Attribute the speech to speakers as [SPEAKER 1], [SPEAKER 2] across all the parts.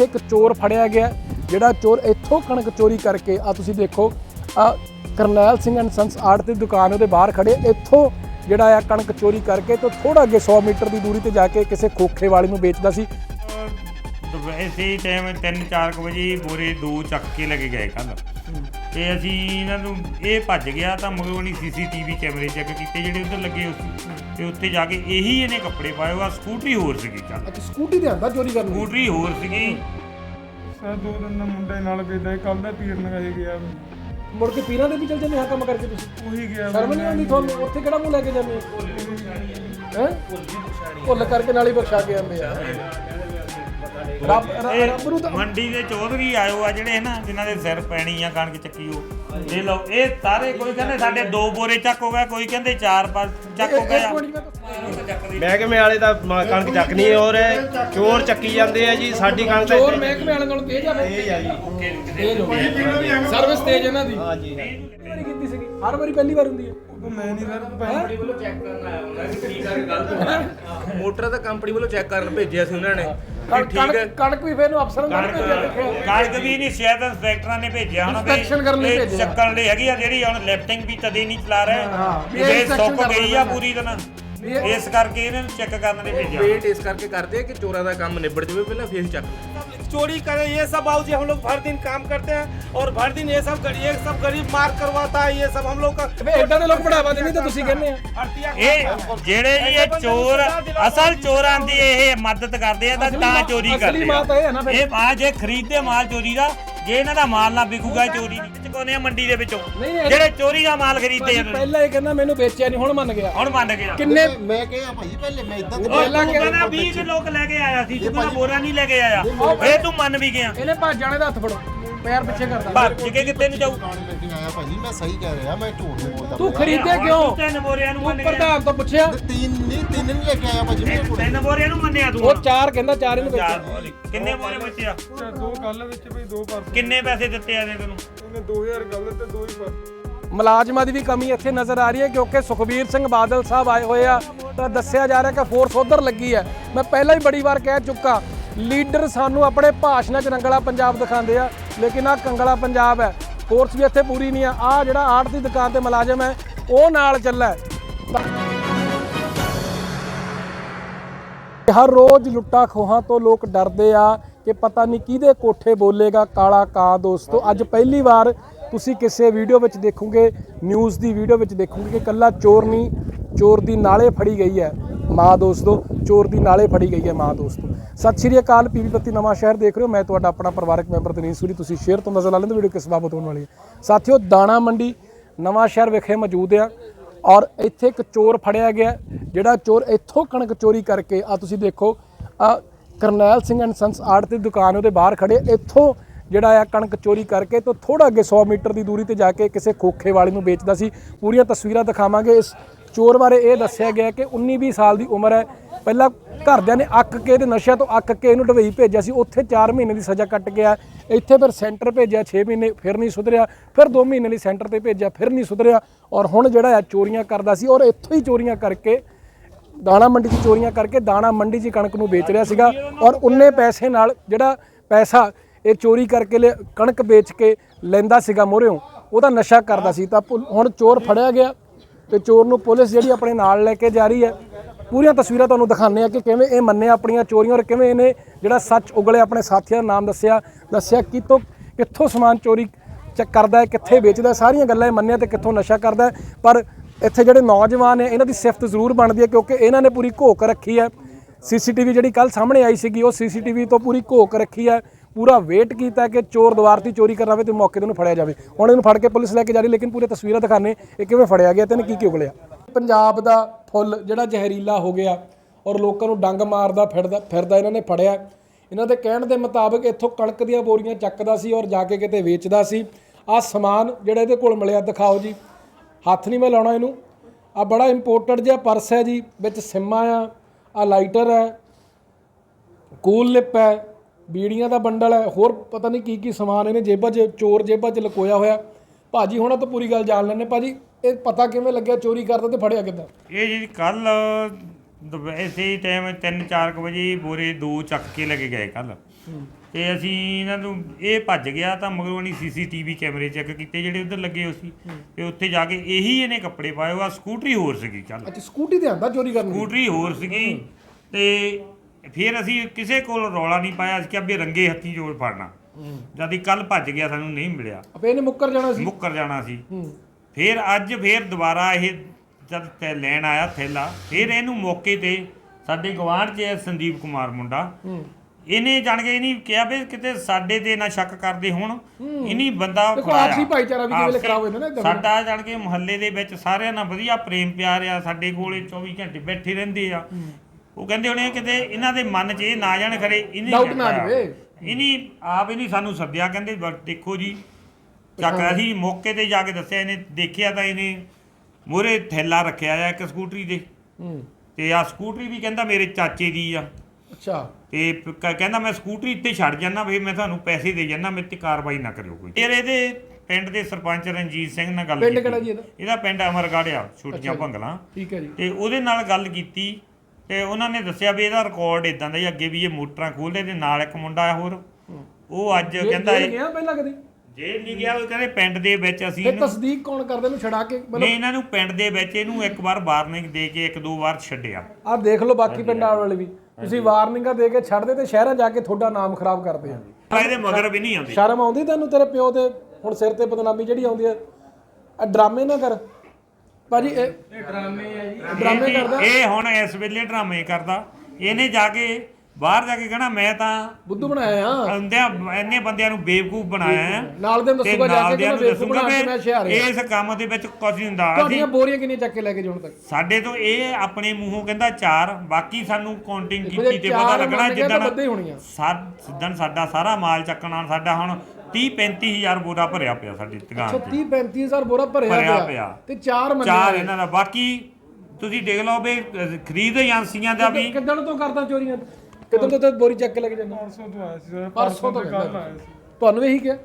[SPEAKER 1] ਇੱਥੇ ਇੱਕ ਚੋਰ ਫੜਿਆ ਗਿਆ ਜਿਹੜਾ ਚੋਰ ਇੱਥੋਂ ਕਣਕ ਚੋਰੀ ਕਰਕੇ ਆ ਤੁਸੀਂ ਦੇਖੋ ਆ Karnail Singh and sons art ਦੀ ਦੁਕਾਨ ਉਹਦੇ ਬਾਹਰ ਖੜੇ ਇੱਥੋਂ ਜਿਹੜਾ ਆ ਕਣਕ ਚੋਰੀ ਕਰਕੇ ਤੋਂ ਥੋੜਾ ਅੱਗੇ 100 ਮੀਟਰ ਦੀ ਦੂਰੀ ਤੇ ਜਾ ਕੇ ਕਿਸੇ ਖੋਖੇ ਵਾਲੇ ਨੂੰ ਵੇਚਦਾ ਸੀ।
[SPEAKER 2] ਇਸੇ ਟਾਈਮ 3-4 ਵਜੇ ਬੋਰੇ ਦੋ ਚੱਕ ਕੇ ਲੈ ਕੇ ਗਏ ਕੱਲ ਤੇ ਅਸੀਂ ਇਹਨਾਂ ਨੂੰ ਇਹ ਭੱਜ ਗਿਆ ਤਾਂ ਮਗਰੋਂ ਨਹੀਂ ਸੀਸੀਟੀਵੀ ਕੈਮਰੇ ਚੈੱਕ ਕੀਤੇ ਜਿਹੜੇ ਉੱਧਰ ਲੱਗੇ ਹੋਏ ਸੀ। ਤੇ ਉੱਤੇ ਜਾ ਕੇ ਇਹੀ ਇਹਨੇ ਕੱਪੜੇ ਪਾਏ ਹੋਆ ਸਕੂਟਰੀ ਹੋਰ ਸੀਗੀ ਚੱਲ।
[SPEAKER 1] ਅੱਛਾ ਸਕੂਟੀ ਤੇ ਆਂਦਾ ਚੋਰੀ ਕਰਨ ਨੂੰ?
[SPEAKER 2] ਸਕੂਟਰੀ ਹੋਰ ਸੀਗੀ।
[SPEAKER 3] ਸਰ ਦੋ ਦਿਨ ਦਾ ਮੁੰਡੇ ਨਾਲ ਵੇਦਾ ਕੱਲ ਦਾ ਪੀਰ ਨਗਾਏ ਗਿਆ।
[SPEAKER 1] ਮੁੜ ਕੇ ਪੀਰਾਂ ਦੇ ਵੀ ਚਲ ਜਾਂਦੇ ਆ ਕੰਮ ਕਰਕੇ ਤੁਸੀਂ?
[SPEAKER 3] ਉਹੀ ਗਿਆ।
[SPEAKER 1] ਸ਼ਰਮ ਨਹੀਂ ਆਉਂਦੀ ਤੁਹਾਨੂੰ? ਉੱਥੇ ਕਿਹੜਾ ਮੂੰਹ ਲੈ ਕੇ ਜਾਂਦੇ ਹੈ? ਭੁੱਲ ਕਰਕੇ ਨਾਲ ਹੀ ਬਖਸ਼ਾ ਕੇ ਆਉਂਦੇ ਆ। ਰੱਬ
[SPEAKER 2] ਇਹ
[SPEAKER 1] ਰੱਬ ਨੂੰ ਤਾਂ
[SPEAKER 2] ਮੰਡੀ ਦੇ ਚੌਧਰੀ ਆਇਓ ਆ ਜਿਹੜੇ ਨਾ ਜਿਨ੍ਹਾਂ ਦੇ ਸਿਰ ਪੈਣੀ ਆ ਕਣਕ ਚੱਕੀ ਉਹ। ਇਹ ਲਓ ਇਹ ਸਾਰੇ ਕੋਈ ਕਹਿੰਦੇ ਸਾਡੇ ਦੋ ਬੋਰੇ ਚੱਕ ਹੋ ਗਿਆ ਕੋਈ ਕਹਿੰਦੇ ਚਾਰ ਪੰਜ ਚੱਕ ਹੋ
[SPEAKER 1] ਇੱਕ
[SPEAKER 2] ਗਿਆ
[SPEAKER 1] ਮਿੰਟ ਮੈਂ ਤਾਂ-
[SPEAKER 4] ਮਹਿਕਮੇ ਵਾਲੇ ਦਾ ਮ- ਕਣਕ ਚੱਕਣੀ ਹੋ ਰਿਹਾ ਚੋਰ ਚੱਕੀ ਜਾਂਦੇ ਆ ਜੀ ਸਾਡੀ ਕਣਕ ਤਾਂ
[SPEAKER 1] ਚੋਰ ਮਹਿਕਮੇ ਵਾਲਿਆਂ ਨਾਲੋਂ ਤੇਜ਼ ਆ ਫਿਰ
[SPEAKER 4] ਇਹ ਆ ਜੀ।
[SPEAKER 1] ਤੇਜ਼ ਹੋ ਸਰਵਿਸ ਤੇਜ਼ ਇਹਨਾਂ ਦੀ। ਵਾਰੀ ਕੀਤੀ ਸੀਗੀ ਹਰ ਵਾਰੀ ਪਹਿਲੀ ਵਾਰ ਹੁੰਦੀ ਹੈ
[SPEAKER 3] ਉਹ ਮੈਂ ਨਹੀਂ ਸਰ
[SPEAKER 5] ਕੰਪਨੀ ਵੱਲੋਂ ਚੈੱਕ ਕਰਨ ਆਇਆ ਹੁੰਦਾ ਕਿ ਠੀਕ ਆ ਕਿ ਗਲਤ ਆ। ਮੋਟਰ ਤਾਂ ਕੰਪਨੀ ਵੱਲੋਂ ਚੈੱਕ ਕਰਨ ਭੇਜਿਆ ਸੀ ਉਹਨਾਂ ਨੇ। ਕਿ ਠੀਕ ਹੈ।
[SPEAKER 1] ਕਣਕ ਕਣਕ ਵੀ ਫੇਰ ਨੂੰ ਅਫਸਰਾਂ ਨੂੰ ਭੇਜਿਆ ਦੇਖਿਓ
[SPEAKER 2] ਕਣਕ ਵੀ ਨਹੀਂ ਸ਼ਾਇਦ ਇੰਸਪੈਕਟਰਾਂ ਨੇ ਭੇਜਿਆ ਹੁਣ ਵੀ
[SPEAKER 1] Inspection ਕਰਨ ਲਈ
[SPEAKER 2] ਇਹ
[SPEAKER 1] ਭੇਜਿਆ।
[SPEAKER 2] ਚੱਕਣ ਲਈ ਹੈਗੀ ਆ ਜਿਹੜੀ ਹੁਣ ਲਿਫਟਿੰਗ ਵੀ ਤਦੇ ਨਹੀਂ ਚਲਾ ਰਹੇ।
[SPEAKER 1] ਹਾਂ, ਵੀ ਇਹ
[SPEAKER 2] ਇਹ
[SPEAKER 1] inspection
[SPEAKER 2] ਸੁੱਕ
[SPEAKER 1] ਕਰਨ
[SPEAKER 2] ਗਈ ਆ
[SPEAKER 1] ਲਈ।
[SPEAKER 2] ਪੂਰੀ ਤਰ੍ਹਾਂ
[SPEAKER 1] ਵੀ
[SPEAKER 2] ਇਸ ਕਰਕੇ ਇਹਨਾਂ ਨੂੰ ਚੈੱਕ ਕਰਨ ਲਈ ਭੇਜਿਆ
[SPEAKER 5] ਵੇਟ ਇਸ ਕਰਕੇ ਕਰਦੇ ਆ ਕਿ ਚੋਰਾਂ ਦਾ ਕੰਮ ਨਿਬੜ ਜਾਵੇ ਪਹਿਲਾਂ ਫੇਰ ਚੱਕ
[SPEAKER 6] चोरी करे ये सब बाबूजी हम लोग भर दिन काम करते हैं और भर दिन ये सब गरी- ये सब गरीब मार करवाता है ये सब हम लोग का
[SPEAKER 1] ਵੇ ਏਦਾਂ ਦੇ ਲੋਕ ਬੜਾਵਾ ਦੇਣੀ ਤਾਂ ਤੁਸੀਂ ਕਹਿੰਦੇ ਆ
[SPEAKER 6] भर्तियां
[SPEAKER 2] ਇਹ ਜਿਹੜੇ ਜੀ ਇਹ ਚੋਰ ਅਸਲ ਚੋਰਾਂ ਦੀ ਇਹ ਮਦਦ ਕਰਦੇ ਆ ਤਾਂ
[SPEAKER 1] ਅਸਲੀ
[SPEAKER 2] ਤਾਂ
[SPEAKER 1] ਮਾ-
[SPEAKER 2] ਚੋਰੀ
[SPEAKER 1] ਅਸਲੀ
[SPEAKER 2] ਕਰਦੇ
[SPEAKER 1] ਮਾਂ ਤਾਂ ਇਹ ਹੈ ਨਾ
[SPEAKER 2] ਆ
[SPEAKER 1] ਫਿਰ।
[SPEAKER 2] ਇਹ ਆ ਜੇ ਖਰੀਦਦੇ ਮਾਲ ਚੋਰੀ ਦਾ ਜੇ ਇਹਨਾਂ ਦਾ ਮਾਲ ਨਾ ਵਿਕੂਗਾ ਇਹ ਚੋਰੀ ਨਹੀਂ ਚੁਕਾਉਂਦੇ ਆ ਮੰਡੀ ਦੇ ਵਿੱਚੋਂ।
[SPEAKER 1] ਨਹੀਂ, ਨਹੀਂ,
[SPEAKER 2] ਜਿਹੜੇ ਚੋਰੀ ਦਾ ਮਾਲ ਖਰੀਦਦੇ
[SPEAKER 1] ਭਾਜੀ
[SPEAKER 2] ਆ
[SPEAKER 1] ਪਹਿਲਾਂ ਇਹ ਕਹਿੰਦਾ ਮੈਨੂੰ ਵੇਚਿਆ ਨਹੀਂ ਹੁਣ ਮੰਨ ਗਿਆ।
[SPEAKER 2] ਹੁਣ ਮੰਨ ਗਿਆ।
[SPEAKER 1] ਕਿੰਨੇ
[SPEAKER 7] ਮੈਂ ਕਿਹਾ ਭਾਈ ਪਹਿਲੇ ਮੈਂ ਇਦਾਂ
[SPEAKER 2] ਉਹ
[SPEAKER 1] ਪਹਿਲਾਂ
[SPEAKER 2] ਤੂੰ ਕਹਿੰਦਾ 20 ਕਿਲੋ ਲੈ ਕੇ ਆਇਆ ਸੀ ਤੂੰ ਕਹਿੰਦਾ ਬੋਰਾ ਨਹੀਂ ਲੈ ਕੇ ਆਇਆ। ਇਹ ਤੂੰ ਮੰਨ ਵੀ ਗਿਆ।
[SPEAKER 1] ਇਹਨੇ ਭੱਜ ਜਾਣੇ ਦਾ ਹੱਥ ਫੜੋ। ਪੈਰ ਪਿੱਛੇ ਕਰਦਾ।
[SPEAKER 2] ਭੱਜ ਕੇ ਕਿਤੇ ਨੂੰ ਜਾਊ?
[SPEAKER 7] ਦੁਕਾਨ ਲੈ ਕੇ ਆਇਆ ਭਾਜੀ ਮੈਂ ਸਹੀ ਕਹਿ ਰਿਹਾ ਮੈਂ ਝੂਠ ਨਹੀਂ ਬੋਲਦਾ
[SPEAKER 1] ਤੂੰ। ਖਰੀਦਿਆ ਕਿਉਂ?
[SPEAKER 2] ਤਿੰਨ ਬੋਰਿਆਂ ਨੂੰ
[SPEAKER 1] ਤੂੰ
[SPEAKER 2] ਮੰਨ ਗਿਆ।
[SPEAKER 1] ਪ੍ਰਧਾਨ ਤੋਂ ਪੁੱਛਿਆ।
[SPEAKER 7] ਤਿੰਨ ਨਹੀਂ ਤਿੰਨ ਨਹੀਂ ਲੈ ਕੇ ਆਇਆ ਭਾਜੀ ਮੈਂ ਝੂਠ
[SPEAKER 2] ਤਿੰਨ ਬੋਰਿਆਂ ਨੂੰ ਮੰਨਿਆ ਤੂੰ
[SPEAKER 1] ਉਹ ਚਾਰ ਕਹਿੰਦਾ ਚਾਰ ਇਹਨੂੰ
[SPEAKER 2] ਚਾਰ
[SPEAKER 1] ਵੇਚਿਆ
[SPEAKER 2] ਬੋਰੇ। ਕਿੰਨੇ ਬੋਰੇ ਬਚੇ ਆ
[SPEAKER 3] ਦੋ ਕੱਲ ਵਿੱਚ ਬਈ ਦੋ ਪਰਸ
[SPEAKER 2] ਕਿੰਨੇ ਪੈਸੇ ਦਿੱਤੇ ਆ ਨੇ ਤੈਨੂੰ?
[SPEAKER 3] ਇਹਨੇ 2000 ਗੱਲ ਤੇ ਦੋ ਹੀ ਪਰਸ।
[SPEAKER 1] ਮੁਲਾਜ਼ਮਾਂ ਦੀ ਵੀ ਕਮੀ ਇੱਥੇ ਨਜ਼ਰ ਆ ਰਹੀ ਹੈ ਕਿਉਂਕਿ ਸੁਖਬੀਰ ਸਿੰਘ ਬਾਦਲ ਸਾਹਿਬ ਆਏ ਹੋਏ ਆ ਤਾਂ ਦੱਸਿਆ ਜਾ ਰਿਹਾ ਕਿ ਫੋਰਸ ਉਧਰ ਲੱਗੀ ਹੈ। ਮੈਂ ਪਹਿਲਾਂ ਹੀ ਬੜੀ ਵਾਰ ਕਹਿ ਚੁੱਕਾ ਲੀਡਰ ਸਾਨੂੰ ਆਪਣੇ ਭਾਸ਼ਣਾਂ 'ਚ ਰੰਗਲਾ ਪੰਜਾਬ ਦਿਖਾਉਂਦੇ ਆ, ਲੇਕਿਨ ਆ ਕੰਗਲਾ ਪੰਜਾਬ ਹੈ। ਕੋਰਸ ਵੀ ਇੱਥੇ ਪੂਰੀ ਨਹੀਂ ਆ। ਆ ਜਿਹੜਾ ਆਰਟ ਦੀ ਦੁਕਾਨ ਤੇ ਮੁਲਾਜ਼ਮ ਹੈ, ਉਹ ਨਾਲ ਚੱਲਾ ਹਰ ਰੋਜ਼ ਲੁੱਟਾ ਖੋਹਾਂ ਤੋਂ ਲੋਕ ਡਰਦੇ ਆ ਕਿ ਪਤਾ ਨਹੀਂ ਕਿਹਦੇ ਕੋਠੇ ਬੋਲੇਗਾ ਕਾਲਾ ਕਾਂ ਦੋਸਤੋ। ਅੱਜ ਪਹਿਲੀ ਵਾਰ ਤੁਸੀਂ ਕਿਸੇ ਵੀਡੀਓ ਵਿੱਚ ਦੇਖੋਗੇ ਨਿਊਜ਼ ਦੀ ਵੀਡੀਓ ਵਿੱਚ ਦੇਖੋਗੇ ਕਿ ਕੱਲਾ ਚੋਰ ਨਹੀਂ, ਚੋਰ ਦੀ ਨਾਲੇ ਫੜੀ ਗਈ ਹੈ। ਮਾਂ ਦੋਸਤੋ ਚੋਰ ਦੀ ਨਾਲੇ ਫੜੀ ਗਈ ਹੈ ਮਾਂ ਦੋਸਤੋ ਸਤਿ ਸ਼੍ਰੀ ਅਕਾਲ ਪੀਵੀ ਬੱਤੀ ਨਵਾਂ ਸ਼ਹਿਰ ਦੇਖ ਰਹੇ ਹੋ। ਮੈਂ ਤੁਹਾਡਾ ਆਪਣਾ ਪਰਿਵਾਰਕ ਮੈਂਬਰ ਤਨੀਸ਼ ਸੂਰੀ, ਤੁਸੀਂ ਸ਼ੇਅਰ ਤੋਂ ਨਜ਼ਰ ਲਾ ਲੈਂਦੇ ਵੀਡੀਓ ਕਿਸ ਬਾਬਤ ਹੋਣ ਵਾਲੀ ਹੈ। ਸਾਥੀਓ, ਦਾਣਾ ਮੰਡੀ ਨਵਾਂ ਸ਼ਹਿਰ ਵਿਖੇ ਮੌਜੂਦ ਆ ਔਰ ਇੱਥੇ ਇੱਕ ਚੋਰ ਫੜਿਆ ਗਿਆ ਜਿਹੜਾ ਚੋਰ ਇੱਥੋਂ ਕਣਕ ਚੋਰੀ ਕਰਕੇ ਆ ਤੁਸੀਂ ਦੇਖੋ, ਆ Karnail Singh and sons art ਦੀ ਦੁਕਾਨ ਉਹਦੇ ਬਾਹਰ ਖੜੇ ਇੱਥੋਂ ਜਿਹੜਾ ਆ ਕਣਕ ਚੋਰੀ ਕਰਕੇ ਤੋਂ ਥੋੜਾ ਅੱਗੇ 100 ਮੀਟਰ ਦੀ ਦੂਰੀ ਤੇ ਜਾ ਕੇ ਕਿਸੇ ਖੋਖੇ ਵਾਲੇ ਨੂੰ ਵੇਚਦਾ ਸੀ। ਪੂਰੀਆਂ ਤਸਵੀਰਾਂ ਦਿਖਾਵਾਂਗੇ ਇਸ ਚੋਰ ਬਾਰੇ ਇਹ ਦੱਸਿਆ ਗਿਆ ਕਿ 19 20 ਸਾਲ ਦੀ ਉਮਰ ਹੈ। ਪਹਿਲਾਂ ਘਰਦਿਆਂ ਨੇ ਅੱਕ ਕੇ ਤੇ ਨਸ਼ਿਆਂ ਤੋਂ ਅੱਕ ਕੇ ਇਹਨੂੰ ਢਵਈ ਭੇਜਿਆ ਸੀ। ਉੱਥੇ 4 ਮਹੀਨੇ ਦੀ ਸਜ਼ਾ ਕੱਟ ਗਿਆ। ਇੱਥੇ ਫਿਰ ਸੈਂਟਰ ਭੇਜਿਆ 6 ਮਹੀਨੇ ਫਿਰ ਨਹੀਂ ਸੁਧਰਿਆ। ਫਿਰ 2 ਮਹੀਨੇ ਲਈ ਸੈਂਟਰ ਤੇ ਭੇਜਿਆ, ਫਿਰ ਨਹੀਂ ਸੁਧਰਿਆ। ਔਰ ਹੁਣ ਜਿਹੜਾ ਆ ਚੋਰੀਆਂ ਕਰਦਾ ਸੀ, ਔਰ ਇੱਥੋਂ ਹੀ ਚੋਰੀਆਂ ਕਰਕੇ, ਦਾਣਾ ਮੰਡੀ 'ਚ ਚੋਰੀਆਂ ਕਰਕੇ ਦਾਣਾ ਮੰਡੀ 'ਚ ਕਣਕ ਨੂੰ ਵੇਚ ਰਿਹਾ ਸੀਗਾ। ਔਰ ਉਨੇ ਪੈਸੇ ਨਾਲ ਜਿਹੜਾ ਪੈਸਾ ਇਹ ਚੋਰੀ ਕਰਕੇ ਲਿਆ- ਕਣਕ ਵੇਚ ਕੇ ਲੈਂਦਾ ਸੀਗਾ ਮੋਹਰਿਓਂ, ਉਹਦਾ ਨਸ਼ਾ ਕਰਦਾ ਸੀ। ਤਾਂ ਪੁਲ- ਹੁਣ ਚੋਰ ਫੜਿਆ ਗਿਆ। ਤੇ ਚੋਰ ਨੂੰ ਪੁਲਿਸ ਜਿਹੜੀ ਆਪਣੇ ਨਾਲ ਲੈ ਕੇ ਜਾ ਰਹੀ ਹੈ। ਪੂਰੀਆਂ ਤਸਵੀਰਾਂ ਤੁਹਾਨੂੰ ਦਿਖਾਉਂਦੇ ਆ ਕਿ ਕਿਵੇਂ ਇਹ ਮੰਨਿਆ ਆਪਣੀਆਂ ਚੋਰੀਆਂ ਔਰ ਕਿਵੇਂ ਇਹਨੇ ਜਿਹੜਾ ਸੱਚ ਉਗਲੇ ਆਪਣੇ ਸਾਥੀਆਂ ਦਾ ਨਾਮ ਦੱਸਿਆ ਦੱਸਿਆ ਕਿਤੋਂ ਕਿੱਥੋਂ ਸਮਾਨ ਚੋਰੀ ਚ ਕਰਦਾ ਹੈ, ਕਿੱਥੇ ਵੇਚਦਾ ਸਾਰੀਆਂ ਗੱਲਾਂ ਇਹ ਮੰਨਿਆ ਤੇ ਕਿੱਥੋਂ ਨਸ਼ਾ ਕਰਦਾ ਪਰ ਇੱਥੇ ਜਿਹੜੇ ਨੌਜਵਾਨ ਨੇ, ਇਹਨਾਂ ਦੀ ਸਿਫਤ ਜ਼ਰੂਰ ਬਣਦੀ ਹੈ ਕਿਉਂਕਿ ਇਹਨਾਂ ਨੇ ਪੂਰੀ ਘੋਕ ਰੱਖੀ ਹੈ। ਸੀਸੀਟੀਵੀ ਜਿਹੜੀ ਕੱਲ ਸਾਹਮਣੇ ਆਈ ਸੀਗੀ, ਉਹ ਸੀਸੀਟੀਵੀ ਤੋਂ ਪੂਰੀ ਘੋਕ ਰੱਖੀ ਹੈ। ਪੂਰਾ ਵੇਟ ਕੀਤਾ ਕਿ ਚੋਰ ਦੁਆਰ ਦੀ ਚੋਰੀ ਕਰਨ ਆਵੇ ਤੇ ਮੌਕੇ ਤੇ ਉਹਨੂੰ ਫੜਿਆ ਜਾਵੇ। ਹੁਣ ਇਹਨੂੰ ਫੜ ਕੇ ਪੁਲਿਸ ਲੈ ਕੇ ਜਾ ਰਹੀ ਲੇਕਿਨ ਪੂਰੇ ਤਸਵੀਰਾਂ ਦਿਖਾਣੇ ਇਹ ਕਿਵੇਂ ਫੜਿਆ ਗਿਆ ਤੇ ਇਹਨੇ ਕੀ ਕੀ ਉਗਲਿਆ। ਪੰਜਾਬ ਦਾ ਫੁੱਲ ਜਿਹੜਾ ਜ਼ਹਿਰੀਲਾ ਹੋ ਗਿਆ ਔਰ ਲੋਕਾਂ ਨੂੰ ਡੰਗ ਮਾਰਦਾ ਫਿਰਦਾ ਫਿਰਦਾ ਇਹਨਾਂ ਨੇ ਫੜਿਆ। ਇਹਨਾਂ ਦੇ ਕਹਿਣ ਦੇ ਮੁਤਾਬਕ ਇੱਥੋਂ ਕਣਕ ਦੀਆਂ ਬੋਰੀਆਂ ਚੱਕਦਾ ਸੀ ਔਰ ਜਾ ਕੇ ਕਿਤੇ ਵੇਚਦਾ ਸੀ। ਆਹ ਸਮਾਨ ਜਿਹੜਾ ਇਹਦੇ ਕੋਲ ਮਿਲਿਆ, ਦਿਖਾਓ ਜੀ। ਹੱਥ ਨਹੀਂ ਮੈਂ ਲਾਉਣਾ ਇਹਨੂੰ। ਆ ਬੜਾ ਇੰਪੋਰਟਡ ਜਿਹਾ ਪਰਸ ਹੈ ਜੀ, ਵਿੱਚ ਸਿਮਾਂ ਆ ਆ ਲਾਈਟਰ ਹੈ ਕੂਲ ਲਿਪ ਹੈ। ਬੀੜੀਆਂ ਦਾ ਬੰਡਲ ਹੈ ਹੋਰ ਪਤਾ ਨਹੀਂ ਕੀ ਕੀ ਸਮਾਨ ਇਹਨੇ ਜੇਬਾਂ 'ਚ ਚੋਰ ਜੇਬਾਂ 'ਚ ਲਕੋਇਆ ਹੋਇਆ। ਭਾਜੀ ਹੁਣਾਂ ਤੋਂ ਪੂਰੀ ਗੱਲ ਜਾਣ ਲੈਣੇ ਭਾਜੀ ਇਹ ਪਤਾ ਕਿਵੇਂ ਲੱਗਿਆ ਚੋਰੀ ਕਰਦਾ ਤੇ ਫੜਿਆ ਕਿੱਦਾਂ?
[SPEAKER 2] ਇਹ ਜੀ ਕੱਲ ਵੈਸੇ ਟਾਈਮ 3-4 ਵਜੇ ਬੋਰੇ ਦੋ ਚੱਕ ਕੇ ਲੈ ਕੇ ਗਏ ਕੱਲ ਤੇ ਅਸੀਂ ਇਹਨਾਂ ਨੂੰ ਇਹ ਭੱਜ ਗਿਆ ਤਾਂ ਮਗਰੋਂ ਨਹੀਂ ਸੀਸੀਟੀਵੀ ਕੈਮਰੇ ਚੈੱਕ ਕੀਤੇ ਜਿਹੜੇ ਉਧਰ ਲੱਗੇ ਹੋ ਸੀ। ਤੇ ਉੱਥੇ ਜਾ ਕੇ ਇਹੀ ਇਹਨੇ ਕੱਪੜੇ ਪਾਏ ਹੋਆ ਸਕੂਟਰੀ ਹੋਰ ਸੀਗੀ ਕੱਲ
[SPEAKER 1] ਅੱਛਾ ਸਕੂਟੀ ਤੇ ਆਂਦਾ ਚੋਰੀ ਕਰਨ
[SPEAKER 2] ਸਕੂਟਰੀ ਹੋਰ ਸੀਗੀ। ਤੇ ਫਿਰ ਅਸੀਂ ਕਿਸੇ ਕੋਲ ਰੌਲਾ ਨਹੀਂ ਪਾਇਆ ਅਸੀਂ ਕਿਹਾ ਵੀ ਰੰਗੇ ਹੱਥੀ ਜੋੜ ਫੜਨਾ। ਜਦ ਕੱਲ ਭੱਜ ਗਿਆ ਸਾਨੂੰ ਨਹੀਂ ਮਿਲਿਆ।
[SPEAKER 1] ਆਪੇ ਇਹਨੇ ਮੁੱਕਰ ਜਾਣਾ ਸੀ।
[SPEAKER 2] ਮੁੱਕਰ ਜਾਣਾ ਸੀ।
[SPEAKER 1] ਹੂੰ।
[SPEAKER 2] ਫਿਰ ਅੱਜ ਫਿਰ ਦੁਬਾਰਾ ਇਹ ਜਦ ਤੇ ਲੈਣ ਆਇਆ ਥੈਲਾ ਫਿਰ ਇਹਨੂੰ ਮੌਕੇ ਤੇ ਸਾਡੇ ਗਵਾਂਢ 'ਚ ਹੈ ਸੰਦੀਪ ਕੁਮਾਰ ਮੁੰਡਾ।
[SPEAKER 1] ਹੂੰ।
[SPEAKER 2] ਇਹਨੇ ਜਾਣ ਕੇ ਇਹਨੇ ਕਿਹਾ ਵੀ ਕਿਤੇ ਸਾਡੇ ਤੇ ਨਾ ਸ਼ੱਕ ਕਰਦੇ ਹੁਣ। ਇਨੀ ਬੰਦਾ
[SPEAKER 1] ਦੇਖੋ। ਆਪਸੀ ਭਾਈਚਾਰਾ ਵੀ ਕਿਵੇਂ ਖਰਾਬ ਹੋ ਜਾਂਦਾ ਨਾ
[SPEAKER 2] ਸਾਡਾ ਜਾਣ ਕੇ ਮੁਹੱਲੇ ਦੇ ਵਿੱਚ ਸਾਰਿਆਂ ਨਾਲ ਵਧੀਆ ਪ੍ਰੇਮ ਪਿਆਰ ਆ ਸਾਡੇ ਕੋਲੇ 24 ਘੰਟੇ ਬੈਠੇ ਰਹਿੰਦੇ ਆ। ਉਹ ਕਹਿੰਦੇ ਹੋਣੇ ਕਿਤੇ ਇਹਨਾਂ ਦੇ ਮਨ 'ਚ ਇਹ ਨਾ ਜਾਣ ਖਰੇ ਇਹਨੇ
[SPEAKER 1] Doubt ਨਾ। ਜਾਵੇ।
[SPEAKER 2] ਇਹਨੀ ਆਪ ਇਹਨੀ ਸਾਨੂੰ ਸੱਦਿਆ ਕਹਿੰਦੇ ਦੇਖੋ ਜੀ ਚੱਕ ਅਸੀਂ ਮੌਕੇ ਤੇ ਜਾ ਕੇ ਦੱਸਿਆ ਇਹਨੇ ਦੇਖਿਆ ਤਾਂ ਇਹਨੇ ਮੋਰੇ ਥੈਲਾ ਰੱਖਿਆ ਆ ਇੱਕ ਸਕੂਟਰੀ ਦੇ
[SPEAKER 1] ਹੂੰ।
[SPEAKER 2] ਤੇ ਆ ਸਕੂਟਰੀ ਵੀ ਕਹਿੰਦਾ ਮੇਰੇ ਚਾਚੇ ਦੀ ਆ।
[SPEAKER 1] ਅੱਛਾ।
[SPEAKER 2] ਤੇ ਪ- ਕ- ਕਹਿੰਦਾ ਮੈਂ ਸਕੂਟਰੀ ਇੱਥੇ ਛੱਡ ਜਾਣਾ ਵੀ ਮੈਂ ਤੁਹਾਨੂੰ ਪੈਸੇ ਦੇ ਜਾਣਾ ਮੇਰੇ ਤੇ ਕਾਰਵਾਈ ਨਾ ਕਰਿਓ ਕੋਈ। ਫਿਰ ਇਹਦੇ ਪਿੰਡ ਦੇ ਸਰਪੰਚ ਰਣਜੀਤ ਸਿੰਘ ਨਾਲ ਗੱਲ
[SPEAKER 1] ਪਿੰਡ ਕਿਹੜਾ ਜੀ ਇਹਦਾ?
[SPEAKER 2] ਇਹਦਾ ਪਿੰਡ ਅਮਰਗੜ੍ਹ ਆ ਛੋਟੀਆਂ। ਭੰਗਲਾਂ।
[SPEAKER 1] ਠੀਕ ਹੈ ਜੀ।
[SPEAKER 2] ਤੇ ਉਹਦੇ ਨਾਲ ਗੱਲ ਕੀਤੀ। ਤੇ ਉਹਨਾਂ ਨੇ ਦੱਸਿਆ ਵੀ ਇਹਦਾ ਰਿਕਾਰਡ ਇਦਾਂ ਦਾ ਹੀ ਅੱਗੇ ਵੀ ਇਹ ਮੋਟਰਾਂ ਖੋਲਦੇ ਤੇ ਨਾਲ ਇੱਕ ਮੁੰਡਾ ਆ ਹੋਰ। ਉਹ ਅੱਜ ਕਹਿੰਦਾ ਇਹ
[SPEAKER 1] ਗਿਆ ਪਹਿਲਾਂ ਕਦੀ?
[SPEAKER 2] ਜੇਲ੍ਹ ਨਹੀਂ ਗਿਆ ਉਹ ਕਹਿੰਦੇ ਪਿੰਡ ਦੇ ਵਿੱਚ ਅਸੀਂ
[SPEAKER 1] ਇਹ ਤਸਦੀਕ ਕੌਣ ਕਰਦਾ ਇਹਨੂੰ ਛਡਾ ਕੇ?
[SPEAKER 2] ਨਹੀਂ
[SPEAKER 1] ਮਤਲਬ
[SPEAKER 2] ਇਹਨਾਂ ਨੂੰ ਪਿੰਡ ਦੇ ਵਿੱਚ ਇਹਨੂੰ ਇੱਕ ਵਾਰ ਵਾਰਨਿੰਗ ਦੇ ਕੇ ਇੱਕ ਦੋ ਵਾਰ ਛੱਡਿਆ।
[SPEAKER 1] ਆਹ ਦੇਖ ਲਓ ਬਾਕੀ ਪਿੰਡਾਂ ਵਾਲੇ ਵੀ। ਤੁਸੀਂ ਵਾਰਨਿੰਗਾਂ ਦੇ ਕੇ ਛੱਡਦੇ ਤੇ ਸ਼ਹਿਰਾਂ ਜਾ ਕੇ ਤੁਹਾਡਾ ਨਾਮ ਖਰਾਬ ਕਰਦੇ ਆ।
[SPEAKER 2] ਇਹਦੇ ਮਗਰ ਵੀ ਨਹੀਂ ਆਉਂਦੇ।
[SPEAKER 1] ਸ਼ਰਮ ਆਉਂਦੀ ਤੈਨੂੰ ਤੇਰੇ ਪਿਓ ਤੇ ਹੁਣ ਸਿਰ ਤੇ ਬਦਨਾਮੀ ਜਿਹੜੀ ਆਉਂਦੀ ਆ। ਆ ਡਰਾਮੇ ਨਾ ਕਰ। ਭਾਜੀ ਇਹ ਡਰਾਮੇ ਆ ਜੀ। ਡਰਾਮੇ ਕਰਦਾ।
[SPEAKER 2] ਇਹ ਹੁਣ ਇਸ ਵੇਲੇ ਡਰਾਮੇ ਕਰਦਾ। ਇਹਨੇ ਜਾ ਕੇ ਬਾਹਰ ਜਾ ਕੇ ਕਹਣਾ ਮੈਂ ਤਾਂ
[SPEAKER 1] ਬੁੱਧੂ ਬਣਾਇਆ ਆ।
[SPEAKER 2] ਬੰਦਿਆਂ ਇੰਨੇ ਬੰਦਿਆਂ ਨੂੰ ਬੇਵਕੂਫ ਬਣਾਇਆ ਹੈ।
[SPEAKER 1] ਨਾਲ ਦੇ
[SPEAKER 2] ਤੇ
[SPEAKER 1] ਦੱਸੂਗਾ ਜਾ
[SPEAKER 2] ਨਾਲ
[SPEAKER 1] ਕੇ ਕਿ
[SPEAKER 2] ਦਿਆਂ
[SPEAKER 1] ਮੈਂ
[SPEAKER 2] ਨੂੰ
[SPEAKER 1] ਬੇਵਕੂਫ
[SPEAKER 2] ਦੱਸੂਗਾ
[SPEAKER 1] ਬਣਾ ਕੇ ਮੈਂ
[SPEAKER 2] ਵੀ
[SPEAKER 1] ਹਾਂ
[SPEAKER 2] ਇਸ ਕੰਮ ਦੇ ਵਿੱਚ ਕੁਝ ਨਹੀਂ ਹੁੰਦਾ।
[SPEAKER 1] ਤੁਹਾਡੀਆਂ ਬੋਰੀਆਂ ਕਿੰਨੀਆਂ ਚੱਕ ਕੇ ਲੈ ਕੇ ਜਾਣ ਤੱਕ?
[SPEAKER 2] ਸਾਡੇ ਤੋਂ ਇਹ ਆਪਣੇ ਮੂੰਹੋਂ ਕਹਿੰਦਾ ਚਾਰ ਬਾਕੀ ਸਾਨੂੰ ਕਾਊਂਟਿੰਗ ਕੀਤੀ ਤੇ ਪਤਾ ਲੱਗਣਾ
[SPEAKER 1] ਹੋਣੀਆਂ।
[SPEAKER 2] ਸਾ- ਜਿੱਦਣ ਸਾਡਾ ਸਾਰਾ ਮਾਲ ਚੱਕਣਾ ਸਾਡਾ ਹੁਣ 30 35000 ਬੋਰਾ ਭਰਿਆ ਪਿਆ ਸਾਡੀ ਦੁਕਾਨ 'ਤੇ।
[SPEAKER 1] 30 35000 ਬੋਰਾ ਭਰਿਆ
[SPEAKER 2] ਭਰਿਆ
[SPEAKER 1] ਪਿਆ। ਤੇ ਚਾਰ ਮੰਨੇ
[SPEAKER 2] ਚਾਰ ਇਹਨਾਂ ਦਾ। ਬਾਕੀ ਤੁਸੀਂ ਦੇਖ ਲਓ ਵੀ ਅਹ, ਖਰੀਦ ਏਜੰਸੀਆਂ ਦਾ ਵੀ।
[SPEAKER 1] ਕਿੱਦਣ ਤੋਂ ਕਰਦਾ ਚੋਰੀਆਂ? ਕਿੱਦਣ ਤੋਂ ਤੇ ਬੋਰੀ ਚੱਕ ਕੇ ਲੈ ਕੇ ਜਾਂਦਾ?
[SPEAKER 3] ਪਰਸੋਂ ਤੋਂ ਆਇਆ ਸੀ ਸਰ।
[SPEAKER 1] ਪਰਸੋਂ ਤੋਂ
[SPEAKER 3] ਕੱਲ
[SPEAKER 1] ਕਹਿੰਦਾ।
[SPEAKER 3] ਆਇਆ ਸੀ।
[SPEAKER 1] ਤੁਹਾਨੂੰ ਵੀ ਇਹੀ ਕਿਹਾ?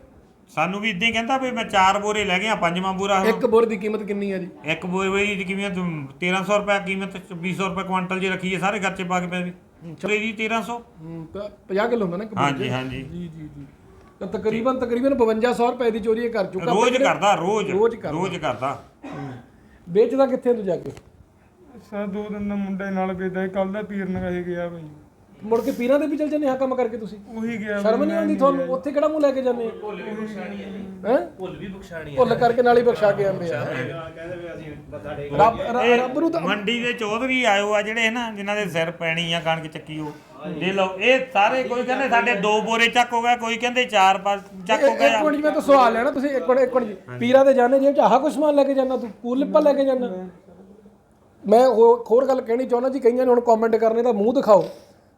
[SPEAKER 2] ਸਾਨੂੰ ਵੀ ਇਦਾਂ ਹੀ ਕਹਿੰਦਾ ਵੀ ਮੈਂ ਚਾਰ ਬੋਰੇ ਲੈ ਗਿਆ ਪੰਜਵਾਂ ਬੋਰਾ।
[SPEAKER 1] ਇੱਕ ਬੋਰ ਦੀ ਕੀਮਤ ਕਿੰਨੀ ਆ ਜੀ?
[SPEAKER 2] ਇੱਕ ਬੋਰੇ ਦੀ ਕੀਮਤ 1300 ਰੁਪਏ ਕੀਮਤ 2400 ਰੁਪਏ ਕੁਆਂਟਲ ਜੀ ਰੱਖੀ ਹੈ ਸਾਰੇ ਖਰਚੇ ਪਾ ਕੇ ਪੈ ਗਏ। ਚਲੇ। ਜੀ 1300
[SPEAKER 1] ਹੂੰ, ਤਾਂ 50 ਕਿਲੋ ਹੁੰਦਾ ਨਾ ਇੱਕ ਬੋਰੀ 'ਚ।
[SPEAKER 2] ਹਾਂਜੀ ਹਾਂਜੀ।
[SPEAKER 1] ਜੀ ਜੀ ਜੀ। ਤਾਂ ਤਕਰੀਬਨ ਤਕਰੀਬਨ 5200 ਰੁਪਏ ਦੀ ਚੋਰੀ ਇਹ ਕਰ ਚੁੱਕਾ।
[SPEAKER 2] ਰੋਜ਼
[SPEAKER 1] ਪਹਿਲੇ-
[SPEAKER 2] ਕਰਦਾ ਰੋਜ਼
[SPEAKER 1] ਰੋਜ਼ ਕਰਦਾ।
[SPEAKER 2] ਰੋਜ਼ ਕਰਦਾ।
[SPEAKER 1] ਵੇਚਦਾ ਕਿੱਥੇ ਤੂੰ ਜਾ ਕੇ?
[SPEAKER 3] ਸਰ ਦੋ ਦਿਨ ਦਾ ਮੁੰਡੇ ਨਾਲ ਵੇਦਾ ਕੱਲ ਦਾ ਪੀਰ ਨਗਾਹੇ ਗਿਆ ਭਾਈ
[SPEAKER 1] ਮੁੜ ਕੇ ਪੀਰਾਂ ਦੇ ਵੀ ਚਲ ਜਾਂਦੇ ਆ ਕੰਮ ਕਰਕੇ ਤੁਸੀਂ।
[SPEAKER 3] ਉਹੀ ਗਿਆ
[SPEAKER 1] ਸ਼ਰਮ ਨਹੀਂ ਆਉਂਦੀ ਤੁਹਾਨੂੰ? ਉੱਥੇ ਕਿਹੜਾ ਮੂੰਹ ਲੈ ਕੇ ਜਾਂਦੇ ਹੈ
[SPEAKER 5] ਭੁੱਲ ਵੀ ਬਖਸ਼ਾਣੀ
[SPEAKER 1] ਭੁੱਲ ਕਰਕੇ ਨਾਲ ਹੀ ਬਖਸ਼ਾ ਕੇ ਆਉਂਦੇ ਆ।
[SPEAKER 4] ਕਹਿੰਦੇ ਵੀ ਅਸੀਂ ਮੱਥਾ ਟੇਕ
[SPEAKER 1] ਰੱਬ ਰ- ਰੱਬ ਨੂੰ ਤਾਂ
[SPEAKER 2] ਮੰਡੀ ਦੇ ਚੌਧਰੀ ਆਇਓ ਆ ਜਿਹੜੇ ਨਾ ਜਿਨ੍ਹਾਂ ਦੇ ਸਿਰ ਪੈਣੀ ਆ ਕਣਕ ਚੱਕੀ ਉਹ। ਦੇ ਲਓ ਇਹ ਸਾਰੇ ਕੋਈ ਕਹਿੰਦੇ ਸਾਡੇ ਦੋ ਬੋਰੇ ਚੱਕ ਹੋ ਗਿਆ ਕੋਈ ਕਹਿੰਦੇ ਚਾਰ ਪੰਜ ਚੱਕ ਹੋ
[SPEAKER 1] ਇੱਕ ਇੱਕ
[SPEAKER 2] ਗਿਆ
[SPEAKER 1] ਮਿੰਟ ਜੀ ਮੈਂ ਤਾਂ ਸਵਾਲ ਲੈਣਾ ਤੁਸੀਂ ਇੱਕ ਮਿੰਟ ਇੱਕ ਮਿੰਟ ਜੀ। ਪੀਰਾਂ ਦੇ ਜਾਣੇ ਜੇ ਆਹ ਕੁਛ ਸਮਾਨ ਲੈ ਕੇ ਜਾਣਾ ਤੂੰ? ਪੂਰ ਲਿਪਾ ਲੈ ਕੇ ਜਾਣਾ ਮੈਂ ਹੋਰ ਹੋਰ ਗੱਲ ਕਹਿਣੀ ਚਾਹੁੰਦਾ ਜੀ ਕਈਆਂ ਨੇ ਹੁਣ ਕਮੈਂਟ ਕਰਨੇ ਤਾਂ ਮੂੰਹ ਦਿਖਾਓ।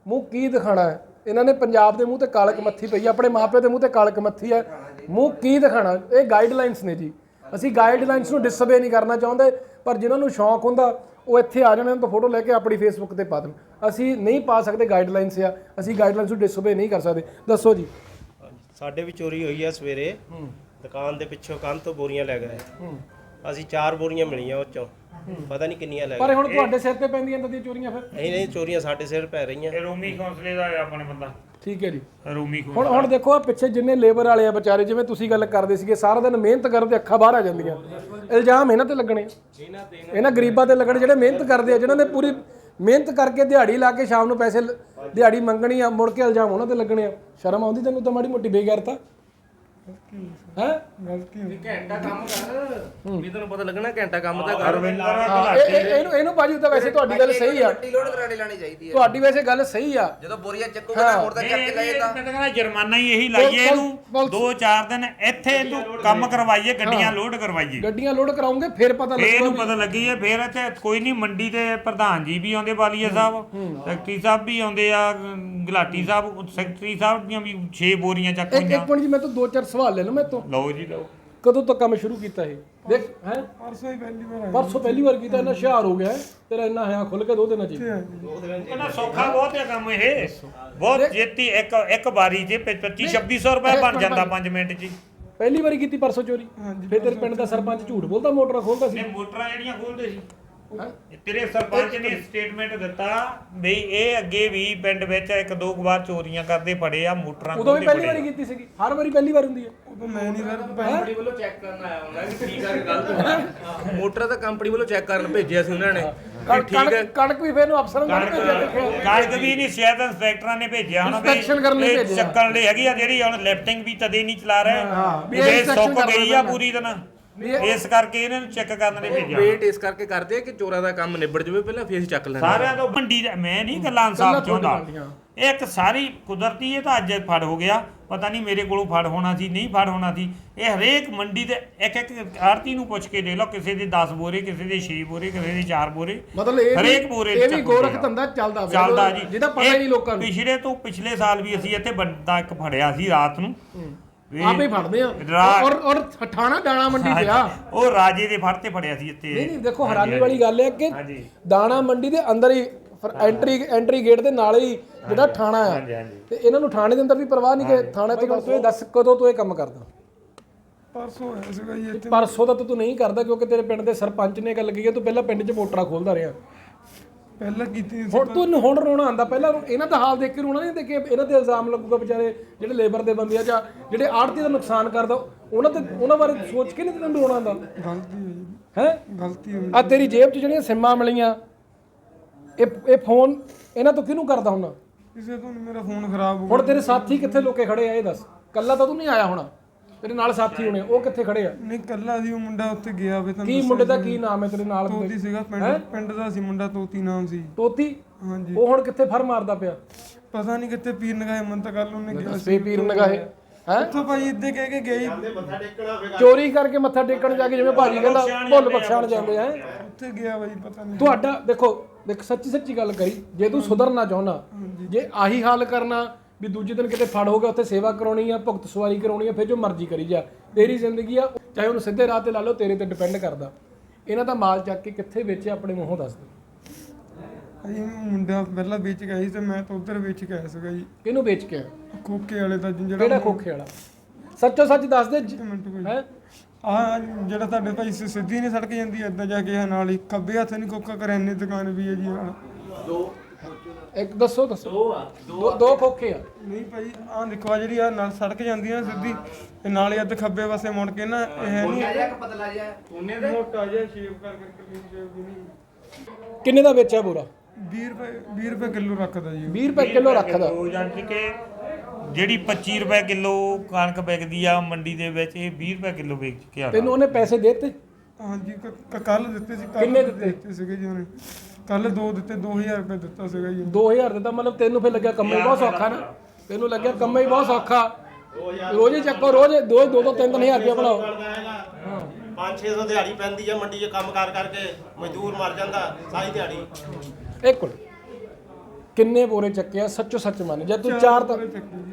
[SPEAKER 1] ਮੂੰਹ ਕੀ ਦਿਖਾਣਾ ਹੈ? ਇਹਨਾਂ ਨੇ ਪੰਜਾਬ ਦੇ ਮੂੰਹ ਤੇ ਕਾਲਕ ਮੱਥੀ ਪਈ ਹੈ ਆਪਣੇ ਮਾਪਿਆਂ ਦੇ ਮੂੰਹ ਤੇ ਕਾਲਕ ਮੱਥੀ ਹੈ। ਮੂੰਹ ਕੀ ਦਿਖਾਣਾ? ਇਹ ਗਾਈਡਲਾਈਨਸ ਨੇ ਜੀ। ਅਸੀਂ ਗਾਈਡਲਾਈਨਸ ਨੂੰ ਡਿਸਬੇ ਨਹੀਂ ਕਰਨਾ ਚਾਹੁੰਦੇ ਪਰ ਜਿਨ੍ਹਾਂ ਨੂੰ ਸ਼ੌਂਕ ਹੁੰਦਾ ਉਹ ਇੱਥੇ ਆ ਜਾਣ ਤਾਂ ਫੋਟੋ ਲੈ ਕੇ ਆਪਣੀ ਫੇਸਬੁੱਕ ਤੇ ਪਾ ਦੇਣ। ਅਸੀਂ ਨਹੀਂ ਪਾ ਸਕਦੇ ਗਾਈਡਲਾਈਨਸ ਆ ਅਸੀਂ ਗਾਈਡਲਾਈਨਸ ਨੂੰ ਡਿਸਬੇ ਨਹੀਂ ਕਰ ਸਕਦੇ। ਦੱਸੋ ਜੀ।
[SPEAKER 4] ਸਾਡੇ ਵੀ ਚੋਰੀ ਹੋਈ ਆ ਸਵੇਰੇ। ਦੁਕਾਨ ਦੇ ਪਿੱਛੋਂ ਕੰਨ ਤੋਂ ਬੋਰੀਆਂ ਲੈ ਗਏ। ਅਸੀਂ ਚਾਰ ਬੋਰੀਆਂ ਮਿਲੀਆਂ ਉਹ ਚੋਂ। ਪਤਾ ਨਹੀਂ ਕਿੰਨੀਆਂ ਲੈ
[SPEAKER 1] ਪਰ
[SPEAKER 4] ਗਏ
[SPEAKER 1] ਹੁਣ ਤੁਹਾਡੇ ਸਿਰ ਤੇ ਪੈਂਦੀਆਂ ਤਾਂ ਦੀਆਂ ਚੋਰੀਆਂ ਫਿਰ?
[SPEAKER 4] ਨਹੀਂ ਨਹੀਂ ਚੋਰੀਆਂ ਸਾਡੇ ਸਿਰ ਪੈ ਰਹੀਆਂ।
[SPEAKER 2] ਇਹ ਰੂਮੀ ਕੌਂਸਲੇ ਦਾ ਹੈ ਆਪਣੇ ਬੰਦਾ।
[SPEAKER 1] ਠੀਕ ਹੈ ਜੀ।
[SPEAKER 2] ਰੂਮੀ
[SPEAKER 1] ਹੁਣ
[SPEAKER 2] ਕੌਂਸਲ
[SPEAKER 1] ਹੁਣ ਦੇਖੋ ਆ ਪਿੱਛੇ ਜਿੰਨੇ ਲੇਬਰ ਵਾਲੇ ਆ ਵਿਚਾਰੇ ਜਿਵੇਂ ਤੁਸੀਂ ਗੱਲ ਕਰਦੇ ਸੀਗੇ ਸਾਰਾ ਦਿਨ ਮਿਹਨਤ ਕਰਨ ਤੇ ਅੱਖਾਂ ਬਾਹਰ ਆ ਜਾਂਦੀਆਂ। ਇਲਜ਼ਾਮ ਇਹਨਾਂ ਤੇ ਲੱਗਣੇ ਇਹਨਾਂ ਗਰੀਬਾਂ ਤੇ ਲੱਗਣੇ ਜਿਹੜੇ ਮਿਹਨਤ ਕਰਦੇ ਆ ਜਿਨ੍ਹਾਂ ਨੇ ਪੂਰੀ ਮਿਹਨਤ ਕਰਕੇ ਦਿਹਾੜੀ ਲਾ ਕੇ ਸ਼ਾਮ ਨੂੰ ਪੈਸੇ ਲ- ਦਿਹਾੜੀ ਮੰਗਣੀ ਆ ਮੁੜ ਕੇ ਇਲਜ਼ਾਮ ਉਹਨਾਂ ਤੇ ਲੱਗਣੇ ਆ। ਸ਼ਰਮ ਆਉਂਦੀ ਤੈਨੂੰ ਤਾਂ ਮਾੜੀ ਮੋਟੀ ਬੇਗੈਰਤਾ? ਹੈ
[SPEAKER 3] ਗਲਤੀ ਹੋ ਗਈ।
[SPEAKER 5] ਘੰਟਾ ਕੰਮ ਕਰ। ਵੀ ਤੈਨੂੰ ਪਤਾ ਲੱਗਣਾ ਘੰਟਾ ਕੰਮ ਤਾਂ ਕਰ।
[SPEAKER 1] ਇਹਨੂੰ ਇਹਨੂੰ ਬਾਜੀ ਤਾਂ ਵੈਸੇ ਤੁਹਾਡੀ ਗੱਲ ਸਹੀ ਆ।
[SPEAKER 5] ਗੱਡੀ ਲੋਡ ਕਰਾਣੀ ਲਾਣੀ ਚਾਹੀਦੀ ਹੈ।
[SPEAKER 1] ਤੁਹਾਡੀ ਵੈਸੇ ਗੱਲ ਸਹੀ ਆ।
[SPEAKER 5] ਜਦੋਂ ਬੋਰੀਆਂ ਚੱਕੂਗਾ ਤਾਂ ਹੋਰ ਤਾਂ ਚੱਕ ਕੇ ਲਏ ਤਾਂ।
[SPEAKER 2] ਮੈਂ ਤਾਂ ਕਹਿੰਦਾ ਜੁਰਮਾਨਾ ਹੀ ਇਹੀ ਲਾਈਏ ਇਹਨੂੰ।
[SPEAKER 1] ਪੁਲਿਸ-
[SPEAKER 2] ਦੋ ਚਾਰ ਦਿਨ ਇੱਥੇ ਤੂੰ ਕੰਮ ਕਰਵਾਈਏ ਗੱਡੀਆਂ ਲੋਡ ਕਰਵਾਈਏ।
[SPEAKER 1] ਗੱਡੀਆਂ ਲੋਡ ਕਰਾਉਂਗੇ ਫਿਰ ਪਤਾ ਲੱਗੂਗਾ
[SPEAKER 2] ਇਹਨੂੰ ਪਤਾ ਲੱਗੀ ਹੈ ਫੇਰ ਇੱਥੇ ਕੋਈ ਨਹੀਂ ਮੰਡੀ ਦੇ ਪ੍ਰਧਾਨ ਜੀ ਵੀ ਆਉਂਦੇ ਬਾਲੀਆ ਸਾਹਿਬ। ਸੈਕਟਰੀ ਸਾਹਿਬ ਵੀ ਆਉਂਦੇ ਆ ਗਲਾਟੀ ਸਾਹਿਬ ਸੈਕਟਰੀ ਸਾਹਿਬ ਦੀਆਂ ਵੀ 6 ਬੋਰੀਆਂ ਚੱਕ ਹੋਈਆਂ
[SPEAKER 1] ਇੱਕ ਮਿੰਟ ਜੀ ਮੈਂ ਤਾਂ ਦੋ ਚਾਰ ਸਵਾਲ ਲੈ ਲਵਾਂ ਮੈਂ ਤੋਂ।
[SPEAKER 2] ਲਓ ਜੀ ਲਓ।
[SPEAKER 1] ਕਦੋਂ ਤੋਂ ਕੰਮ ਸ਼ੁਰੂ ਕੀਤਾ ਇਹ? ਦੇਖ ਹੈ?
[SPEAKER 3] ਪਰਸੋਂ ਹੀ ਪਹਿਲੀ ਵਾਰ ਆਇਆ।
[SPEAKER 1] ਪਰਸੋਂ ਪਹਿਲੀ ਵਾਰ ਕੀਤਾ ਇੰਨਾ ਹੁਸ਼ਿਆਰ ਹੋ ਗਿਆ ਹੈ। ਤੇਰਾ ਇੰਨਾ ਹਿਆ ਖੁੱਲ ਕੇ ਦੋ ਦਿਨਾਂ ਚ ਹੀ।
[SPEAKER 2] ਕਹਿੰਦਾ ਸੌਖਾ ਬਹੁਤ ਹੈ ਕੰਮ ਇਹ। ਬਹੁਤ ਜੇਤੀ ਇੱਕ ਇੱਕ ਵਾਰੀ 'ਚ 25 2600 ਰੁਪਏ ਬਣ ਜਾਂਦਾ 5 ਮਿੰਟ 'ਚ ਹੀ।
[SPEAKER 1] ਪਹਿਲੀ ਵਾਰੀ ਕੀਤੀ ਪਰਸੋਂ ਚੋਰੀ? ਫਿਰ ਤੇਰੇ ਪਿੰਡ ਦਾ ਸਰਪੰਚ ਝੂਠ ਬੋਲਦਾ ਮੋਟਰ ਖੋਲਦਾ ਸੀ।
[SPEAKER 2] ਮੋਟਰਾਂ ਜਿਹੜੀਆਂ ਖੋਲਦੇ ਸੀ। ਤੇਰੇ ਸਰਪੰਚ ਨੇ ਸਟੇਟਮੈਂਟ ਦਿੱਤਾ ਵੀ ਇਹ ਅੱਗੇ ਵੀ ਪਿੰਡ ਵਿੱਚ ਇੱਕ ਦੋ ਵਾਰ ਚੋਰੀਆਂ ਕਰਦੇ ਫੜੇ ਆ ਮੋਟਰਾਂ
[SPEAKER 1] ਉਦੋਂ ਵੀ ਪਹਿਲੀ ਵਾਰੀ ਕੀਤੀ ਸੀਗੀ। ਹਰ ਵਾਰੀ ਪਹਿਲੀ ਵਾਰ ਹੁੰਦੀ ਹੈ।
[SPEAKER 3] ਉਦੋਂ ਮੈਂ ਨਹੀਂ ਸਰ
[SPEAKER 5] ਕੰਪਨੀ ਵੱਲੋਂ ਚੈੱਕ ਕਰਨ ਆਇਆ ਹੁੰਦਾ ਕਿ ਠੀਕ ਆ। ਕਿ ਗਲਤ ਆ ਮੋਟਰ ਤਾਂ ਕੰਪਨੀ ਵੱਲੋਂ ਚੈੱਕ ਕਰਨ ਭੇਜਿਆ ਸੀ ਉਹਨਾਂ ਨੇ। ਠੀਕ ਹੈ
[SPEAKER 1] ਕਣਕ ਕਣਕ ਵੀ ਫੇਰ ਨੂੰ ਅਫਸਰਾਂ ਨੂੰ ਭੇਜਿਆ ਦੇਖੋ
[SPEAKER 2] ਕਣਕ ਵੀ ਨਹੀਂ ਸ਼ਾਇਦ ਇੰਸਪੈਕਟਰਾਂ ਨੇ ਭੇਜਿਆ। ਹੁਣ ਵੀ
[SPEAKER 1] Inspection ਕਰਨ ਲਈ ਭੇਜਿਆ।
[SPEAKER 2] ਚੱਕਣ ਲਈ ਹੈਗੀ ਆ ਜਿਹੜੀ ਹੁਣ ਲਿਫਟਿੰਗ ਵੀ ਤਦੇ ਨਹੀਂ ਚਲਾ ਰਹੇ।
[SPEAKER 1] ਇਹ
[SPEAKER 2] ਸੁੱਕ ਗਈ ਆ। ਪੂਰੀ ਤਰ੍ਹਾਂ ਇਸ ਕਰਕੇ ਇਹਨਾਂ ਨੂੰ ਚੈੱਕ ਕਰਨ ਲਈ ਭੇਜਿਆ।
[SPEAKER 5] ਵੇਟ ਇਸ ਕਰਕੇ ਕਰਦੇ ਆ ਕਿ ਚੋਰਾਂ ਦਾ ਕੰਮ ਨਿਬੜ ਜਾਵੇ ਪਹਿਲਾਂ ਫੇਰ ਅਸੀਂ ਚੱਕ ਲੈਂਦੇ
[SPEAKER 2] ਸਾਰਿਆਂ ਤੋਂ ਮੰਡੀ ਦਾ ਮੈਂ ਨਹੀਂ ਗੱਲਾਂ ਇਨਸਾਫ ਚਾਹੁੰਦਾ। ਇਹ ਇੱਕ ਸਾਰੀ ਕੁਦਰਤੀ ਇਹ ਤਾਂ ਅੱਜ ਫੜ ਹੋ ਗਿਆ। ਪਤਾ ਨਹੀਂ ਮੇਰੇ ਕੋਲੋਂ ਫੜ ਹੋਣਾ ਸੀ ਨਹੀਂ ਫੜ ਹੋਣਾ ਸੀ। ਇਹ ਹਰੇਕ ਮੰਡੀ ਦੇ ਇੱਕ ਇੱਕ ਆੜਤੀ ਨੂੰ ਪੁੱਛ ਕੇ ਦੇ ਲਓ ਕਿਸੇ ਦੇ 10 ਬੋਰੇ ਕਿਸੇ ਦੇ 6 ਬੋਰੇ ਕਿਸੇ ਦੇ 4 ਬੋਰੇ।
[SPEAKER 1] ਮਤਲਬ ਇਹ
[SPEAKER 2] ਹਰੇਕ ਬੋਰੇ
[SPEAKER 1] ਇਹ ਵੀ ਗੋਰਖ। ਧੰਦਾ ਚੱਲਦਾ ਪਿਆ।
[SPEAKER 2] ਚੱਲਦਾ ਜੀ।
[SPEAKER 1] ਜਿਹਦਾ ਪਤਾ ਹੀ
[SPEAKER 2] ਇਹ
[SPEAKER 1] ਨਹੀਂ ਲੋਕਾਂ ਨੂੰ।
[SPEAKER 2] ਪਿਛਲੇ ਤੋਂ ਪਿਛਲੇ ਸਾਲ ਵੀ ਅਸੀਂ ਇੱਥੇ ਬੰਦਾ ਇੱਕ ਫੜਿਆ ਸੀ ਰਾਤ ਨੂੰ।
[SPEAKER 1] ਆਪੇ ਹੀ ਫੜਦੇ ਆ।
[SPEAKER 2] ਰਾ-
[SPEAKER 1] ਔਰ ਔਰ ਠਾਣਾ ਦਾਣਾ ਮੰਡੀ ਤੇ ਆ।
[SPEAKER 2] ਉਹ ਰਾਜੇ ਦੇ ਫੜ ਤੇ ਫੜਿਆ ਸੀ ਇੱਥੇ।
[SPEAKER 1] ਨਹੀਂ ਨਹੀਂ ਦੇਖੋ ਹੈਰਾਨੀ ਵਾਲੀ ਗੱਲ ਹੈ ਕਿ
[SPEAKER 2] ਹਾਂਜੀ।
[SPEAKER 1] ਦਾਣਾ ਮੰਡੀ ਦੇ ਅੰਦਰ ਹੀ ਐਂਟਰੀ ਐਂਟਰੀ ਗੇਟ ਦੇ ਨਾਲ ਹੀ ਜਿਹੜਾ ਥਾਣਾ ਆ।
[SPEAKER 2] ਹਾਂਜੀ ਹਾਂਜੀ।
[SPEAKER 1] ਤੇ ਇਹਨਾਂ ਨੂੰ ਥਾਣੇ ਦੇ ਅੰਦਰ ਵੀ ਪਰਵਾਹ ਨਹੀਂ ਕਿ ਥਾਣੇ ਤੋਂ ਤੂੰ ਇਹ ਦੱਸ ਕਦੋਂ ਤੂੰ ਇਹ ਕੰਮ ਕਰਦਾ?
[SPEAKER 3] ਪਰਸੋਂ ਹੋਇਆ ਸੀਗਾ ਜੀ ਇੱਥੇ।
[SPEAKER 1] ਪਰਸੋਂ ਦਾ ਤਾਂ ਤੂੰ ਨਹੀਂ ਕਰਦਾ ਕਿਉਂਕਿ ਤੇਰੇ ਪਿੰਡ ਦੇ ਸਰਪੰਚ ਨੇ ਗੱਲ ਕਹੀ ਹੈ ਤੂੰ ਪਹਿਲਾਂ ਪਿੰਡ 'ਚ ਮੋਟਰਾਂ ਖੋਲਦਾ ਰਿਹਾ।
[SPEAKER 3] ਪਹਿਲਾਂ ਕੀਤੀ ਸੀ?
[SPEAKER 1] ਹੁਣ ਤੂੰ ਹੁਣ ਰੋਣਾ ਆਂਦਾ ਪਹਿਲਾਂ ਇਹਨਾਂ ਦਾ ਹਾਲ ਦੇਖ ਕੇ ਰੋਣਾ ਨਹੀਂ ਦੇਖੇ ਇਹਨਾਂ ਤੇ ਇਲਜ਼ਾਮ ਲੱਗੂਗਾ ਵਿਚਾਰੇ ਜਿਹੜੇ ਲੇਬਰ ਦੇ ਬੰਦੇ ਆ ਜਾਂ ਜਿਹੜੇ ਆੜਤੀ ਦਾ ਨੁਕਸਾਨ ਕਰਦਾ ਉਹਨਾਂ ਤੇ ਉਹਨਾਂ ਬਾਰੇ ਸੋਚ ਕੇ ਨਹੀਂ ਤੈਨੂੰ ਰੋਣਾ ਆਂਦਾ
[SPEAKER 3] ਗਲਤੀ ਹੋਈ।
[SPEAKER 1] ਹੈ?
[SPEAKER 3] ਗਲਤੀ ਹੋਈ।
[SPEAKER 1] ਆ ਤੇਰੀ ਜੇਬ 'ਚ ਜਿਹੜੀਆਂ ਸਿੰਮਾਂ ਮਿਲੀਆਂ ਇਹ ਇਹ ਫੋਨ ਇਹਨਾਂ ਤੋਂ ਕਿਹਨੂੰ ਕਰਦਾ ਹੁੰਦਾ
[SPEAKER 3] ਕਿਸੇ ਤੋਂ ਨੀ ਮੇਰਾ ਫੋਨ ਖਰਾਬ ਹੋ
[SPEAKER 1] ਹੁਣ ਤੇਰੇ ਸਾਥੀ ਕਿੱਥੇ ਲੋਕੇ ਖੜੇ ਆ ਇਹ ਦੱਸ। ਕੱਲਾ ਤਾਂ ਤੂੰ ਨਹੀਂ ਆਇਆ ਹੋਣਾ। ਤੇਰੇ ਨਾਲ ਸਾਥੀ ਹੋਣੇ ਉਹ ਕਿੱਥੇ ਖੜੇ ਆ?
[SPEAKER 3] ਨਹੀਂ ਕੱਲਾ ਸੀ ਉਹ ਮੁੰਡਾ ਉੱਥੇ ਗਿਆ ਵੇ
[SPEAKER 1] ਕੀ ਮੁੰਡੇ ਦਾ ਕੀ ਨਾਮ ਹੈ ਤੇਰੇ ਨਾਲ
[SPEAKER 3] ਤੋਤੀ ਸੀਗਾ ਪਿੰਡ ਪਿੰਡ ਦਾ ਸੀ ਮੁੰਡਾ ਤੋਤੀ ਨਾਮ ਸੀ।
[SPEAKER 1] ਤੋਤੀ?
[SPEAKER 3] ਹਾਂਜੀ।
[SPEAKER 1] ਉਹ ਹੁਣ ਕਿੱਥੇ ਫਰ ਮਾਰਦਾ ਪਿਆ?
[SPEAKER 3] ਪਤਾ ਨਹੀਂ ਕਿੱਥੇ ਪੀਰ ਨਗਾਏ ਮਨ ਤਾਂ ਕੱਲ ਉਹਨੇ ਗਿਆ
[SPEAKER 1] ਸੇ ਪੀਰ ਨਗਾਹੇ। ਹੈ?
[SPEAKER 3] ਉੱਥੋਂ ਭਾਈ ਇੱਦੇ ਕਹਿ ਕੇ ਗਏ
[SPEAKER 1] ਚੋਰੀ ਕਰਕੇ ਮੱਥਾ ਟੇਕਣ ਜਾ ਕੇ ਜਿਵੇਂ ਭਾਜੀ ਕਹਿੰਦਾ ਭੁੱਲ ਬਖਸ਼ਾਣ ਜਾਂਦੇ ਆ
[SPEAKER 3] ਉੱਥੇ ਗਿਆ ਬਾਈ ਪਤਾ ਨਹੀਂ।
[SPEAKER 1] ਤੁਹਾਡਾ ਦੇਖੋ ਦੇਖ ਸੱਚੀ ਸੱਚੀ ਗੱਲ ਕਰੀ ਜੇ ਤੂੰ ਸੁਧਰਨਾ ਚਾਹੁੰਦਾ ਜੇ ਆਹੀ ਹਾਲ ਕਰਨਾ ਵੀ ਦੂਜੇ ਦਿਨ ਕਿਤੇ ਫੜ ਹੋਗਾ ਉੱਥੇ ਸੇਵਾ ਕਰਾਉਣੀ ਆ ਭੁਗਤ ਸਵਾਰੀ ਕਰਾਉਣੀ ਆ ਫਿਰ ਜੋ ਮਰਜ਼ੀ ਕਰੀ ਜਾ। ਤੇਰੀ ਜ਼ਿੰਦਗੀ ਆ ਚਾਹੇ ਉਹਨੂੰ ਸਿੱਧੇ ਰਾਹ ਤੇ ਲਾ ਲਓ ਤੇਰੇ ਤੇ ਡਿਪੈਂਡ ਕਰਦਾ। ਇਹਨਾਂ ਦਾ ਮਾਲ ਚੱਕ ਕੇ ਕਿੱਥੇ ਵੇਚਿਆ ਆਪਣੇ ਮੂੰਹੋਂ ਦੱਸ ਦੇ।
[SPEAKER 3] ਭਾਈ ਮੁੰਡਾ ਪਹਿਲਾਂ ਵੇਚ ਗਿਆ ਸੀ ਤੇ ਮੈਂ ਤਾਂ ਉਧਰ ਵੇਚ ਕੇ ਆਇਆ ਸੀਗਾ ਜੀ।
[SPEAKER 1] ਕਿਹਨੂੰ ਵੇਚ ਕੇ ਆਇਆ?
[SPEAKER 3] ਖੋਕੇ ਵਾਲੇ ਦਾ ਜਿਹੜਾ
[SPEAKER 1] ਕਿਹੜਾ ਖੋਖੇ ਵਾਲਾ? ਸੱਚੋ ਸੱਚ ਦੱਸ ਦੇ ਹੈ?
[SPEAKER 3] ਆ ਜਿਹੜਾ ਤੁਹਾਡੇ ਭਾਈ ਸਿੱਧੀ ਨਹੀਂ ਸੜਕ ਜਾਂਦੀ ਏਦਾਂ ਜਾ ਕੇ ਇਹ ਨਾਲ ਹੀ। ਖੱਬੇ ਹੱਥ ਨਹੀਂ ਕੋਕਾ ਕਰਿਆਨੇ ਦੀ ਦੁਕਾਨ ਵੀ ਹੈ ਜੀ ਨਾਲ
[SPEAKER 1] ਇੱਕ ਦੱਸੋ ਦੱਸੋ। ਦੋ ਦੋ ਖੋਖੇ ਆ।
[SPEAKER 3] ਨਹੀਂ ਭਾਈ ਆਹ ਦੇਖੋ ਆ ਜਿਹੜੀ ਆ ਨਾਲ ਸੜਕ ਜਾਂਦੀ ਆ ਸਿੱਧੀ ਤੇ ਨਾਲ ਹੀ ਅੱਧ ਖੱਬੇ ਪਾਸੇ ਮੁੜ ਕੇ ਨਾ ਇਹ ਹੈ ਨਹੀਂ
[SPEAKER 5] ਪਤਲਾ ਜਿਹਾ?
[SPEAKER 3] ਮੋਟਾ ਜਿਹਾ ਸ਼ੇਪ ਕਰ ਕਰਕੇ ਕਲੀਨ ਸ਼ੇਪ ਵੀ ਨਹੀਂ।
[SPEAKER 1] ਕਿੰਨੇ ਦਾ ਵੇਚਿਆ ਬੋਰਾ
[SPEAKER 3] 20 ਰੁਪਏ 20 ਰੁਪਏ ਕਿਲੋ ਰੱਖਦਾ ਜੀ
[SPEAKER 1] 20 ਰੁਪਏ ਕਿਲੋ ਰੱਖਦਾ।
[SPEAKER 2] ਹੋ ਜਾਂਦੀ ਕਿ ਜਿਹੜੀ 25 ਰੁਪਏ ਕਿਲੋ ਕਣਕ ਵਿਕਦੀ ਆ ਮੰਡੀ ਦੇ ਵਿੱਚ ਇਹ 20 ਰੁਪਏ ਕਿਲੋ ਵੇਚ ਕੇ ਆ
[SPEAKER 1] ਤੈਨੂੰ ਉਹਨੇ ਪੈਸੇ ਦੇ ਦਿੱਤੇ?
[SPEAKER 3] ਹਾਂਜੀ ਕੱਲ ਦਿੱਤੇ ਸੀ ਕੱਲ੍ਹ
[SPEAKER 1] ਕਿੰਨੇ ਦਿੱਤੇ?
[SPEAKER 3] ਦਿੱਤੇ ਸੀਗੇ ਜੀ ਉਹਨੇ। ਕੱਲ ਦੋ ਦਿੱਤੇ 2000 ਰੁਪਏ ਦਿੱਤਾ ਸੀਗਾ ਜੀ
[SPEAKER 1] 2000 ਦਿੱਤਾ ਮਤਲਬ ਤੈਨੂੰ ਫਿਰ ਲੱਗਿਆ ਕੰਮ ਹੀ ਬਹੁਤ ਸੌਖਾ ਨਾ? ਤੈਨੂੰ ਲੱਗਿਆ ਕੰਮ ਹੀ ਬਹੁਤ ਸੌਖਾ? ਰੋਜ਼ ਹੀ ਚੱਕੋ ਰੋਜ਼ ਦੋ ਦੋ ਦੋ ਤਿੰਨ ਤਿੰਨ ਹਜ਼ਾਰ ਰੁਪਇਆ ਬਣਾਓ।
[SPEAKER 4] 5-600 ਦਿਹਾੜੀ ਪੈਂਦੀ ਆ ਮੰਡੀ 'ਚ ਕੰਮ ਕਰ ਕਰਕੇ ਮਜ਼ਦੂਰ ਮਰ ਜਾਂਦਾ ਸਾਰੀ ਦਿਹਾੜੀ।
[SPEAKER 1] ਇੱਕ ਮਿੰਟ। ਕਿੰਨੇ ਬੋਰੇ ਚੱਕੇ ਆ ਸੱਚੋ ਸੱਚ ਮੰਨ। ਜੇ ਤੂੰ ਚਾਰ ਤਾਂ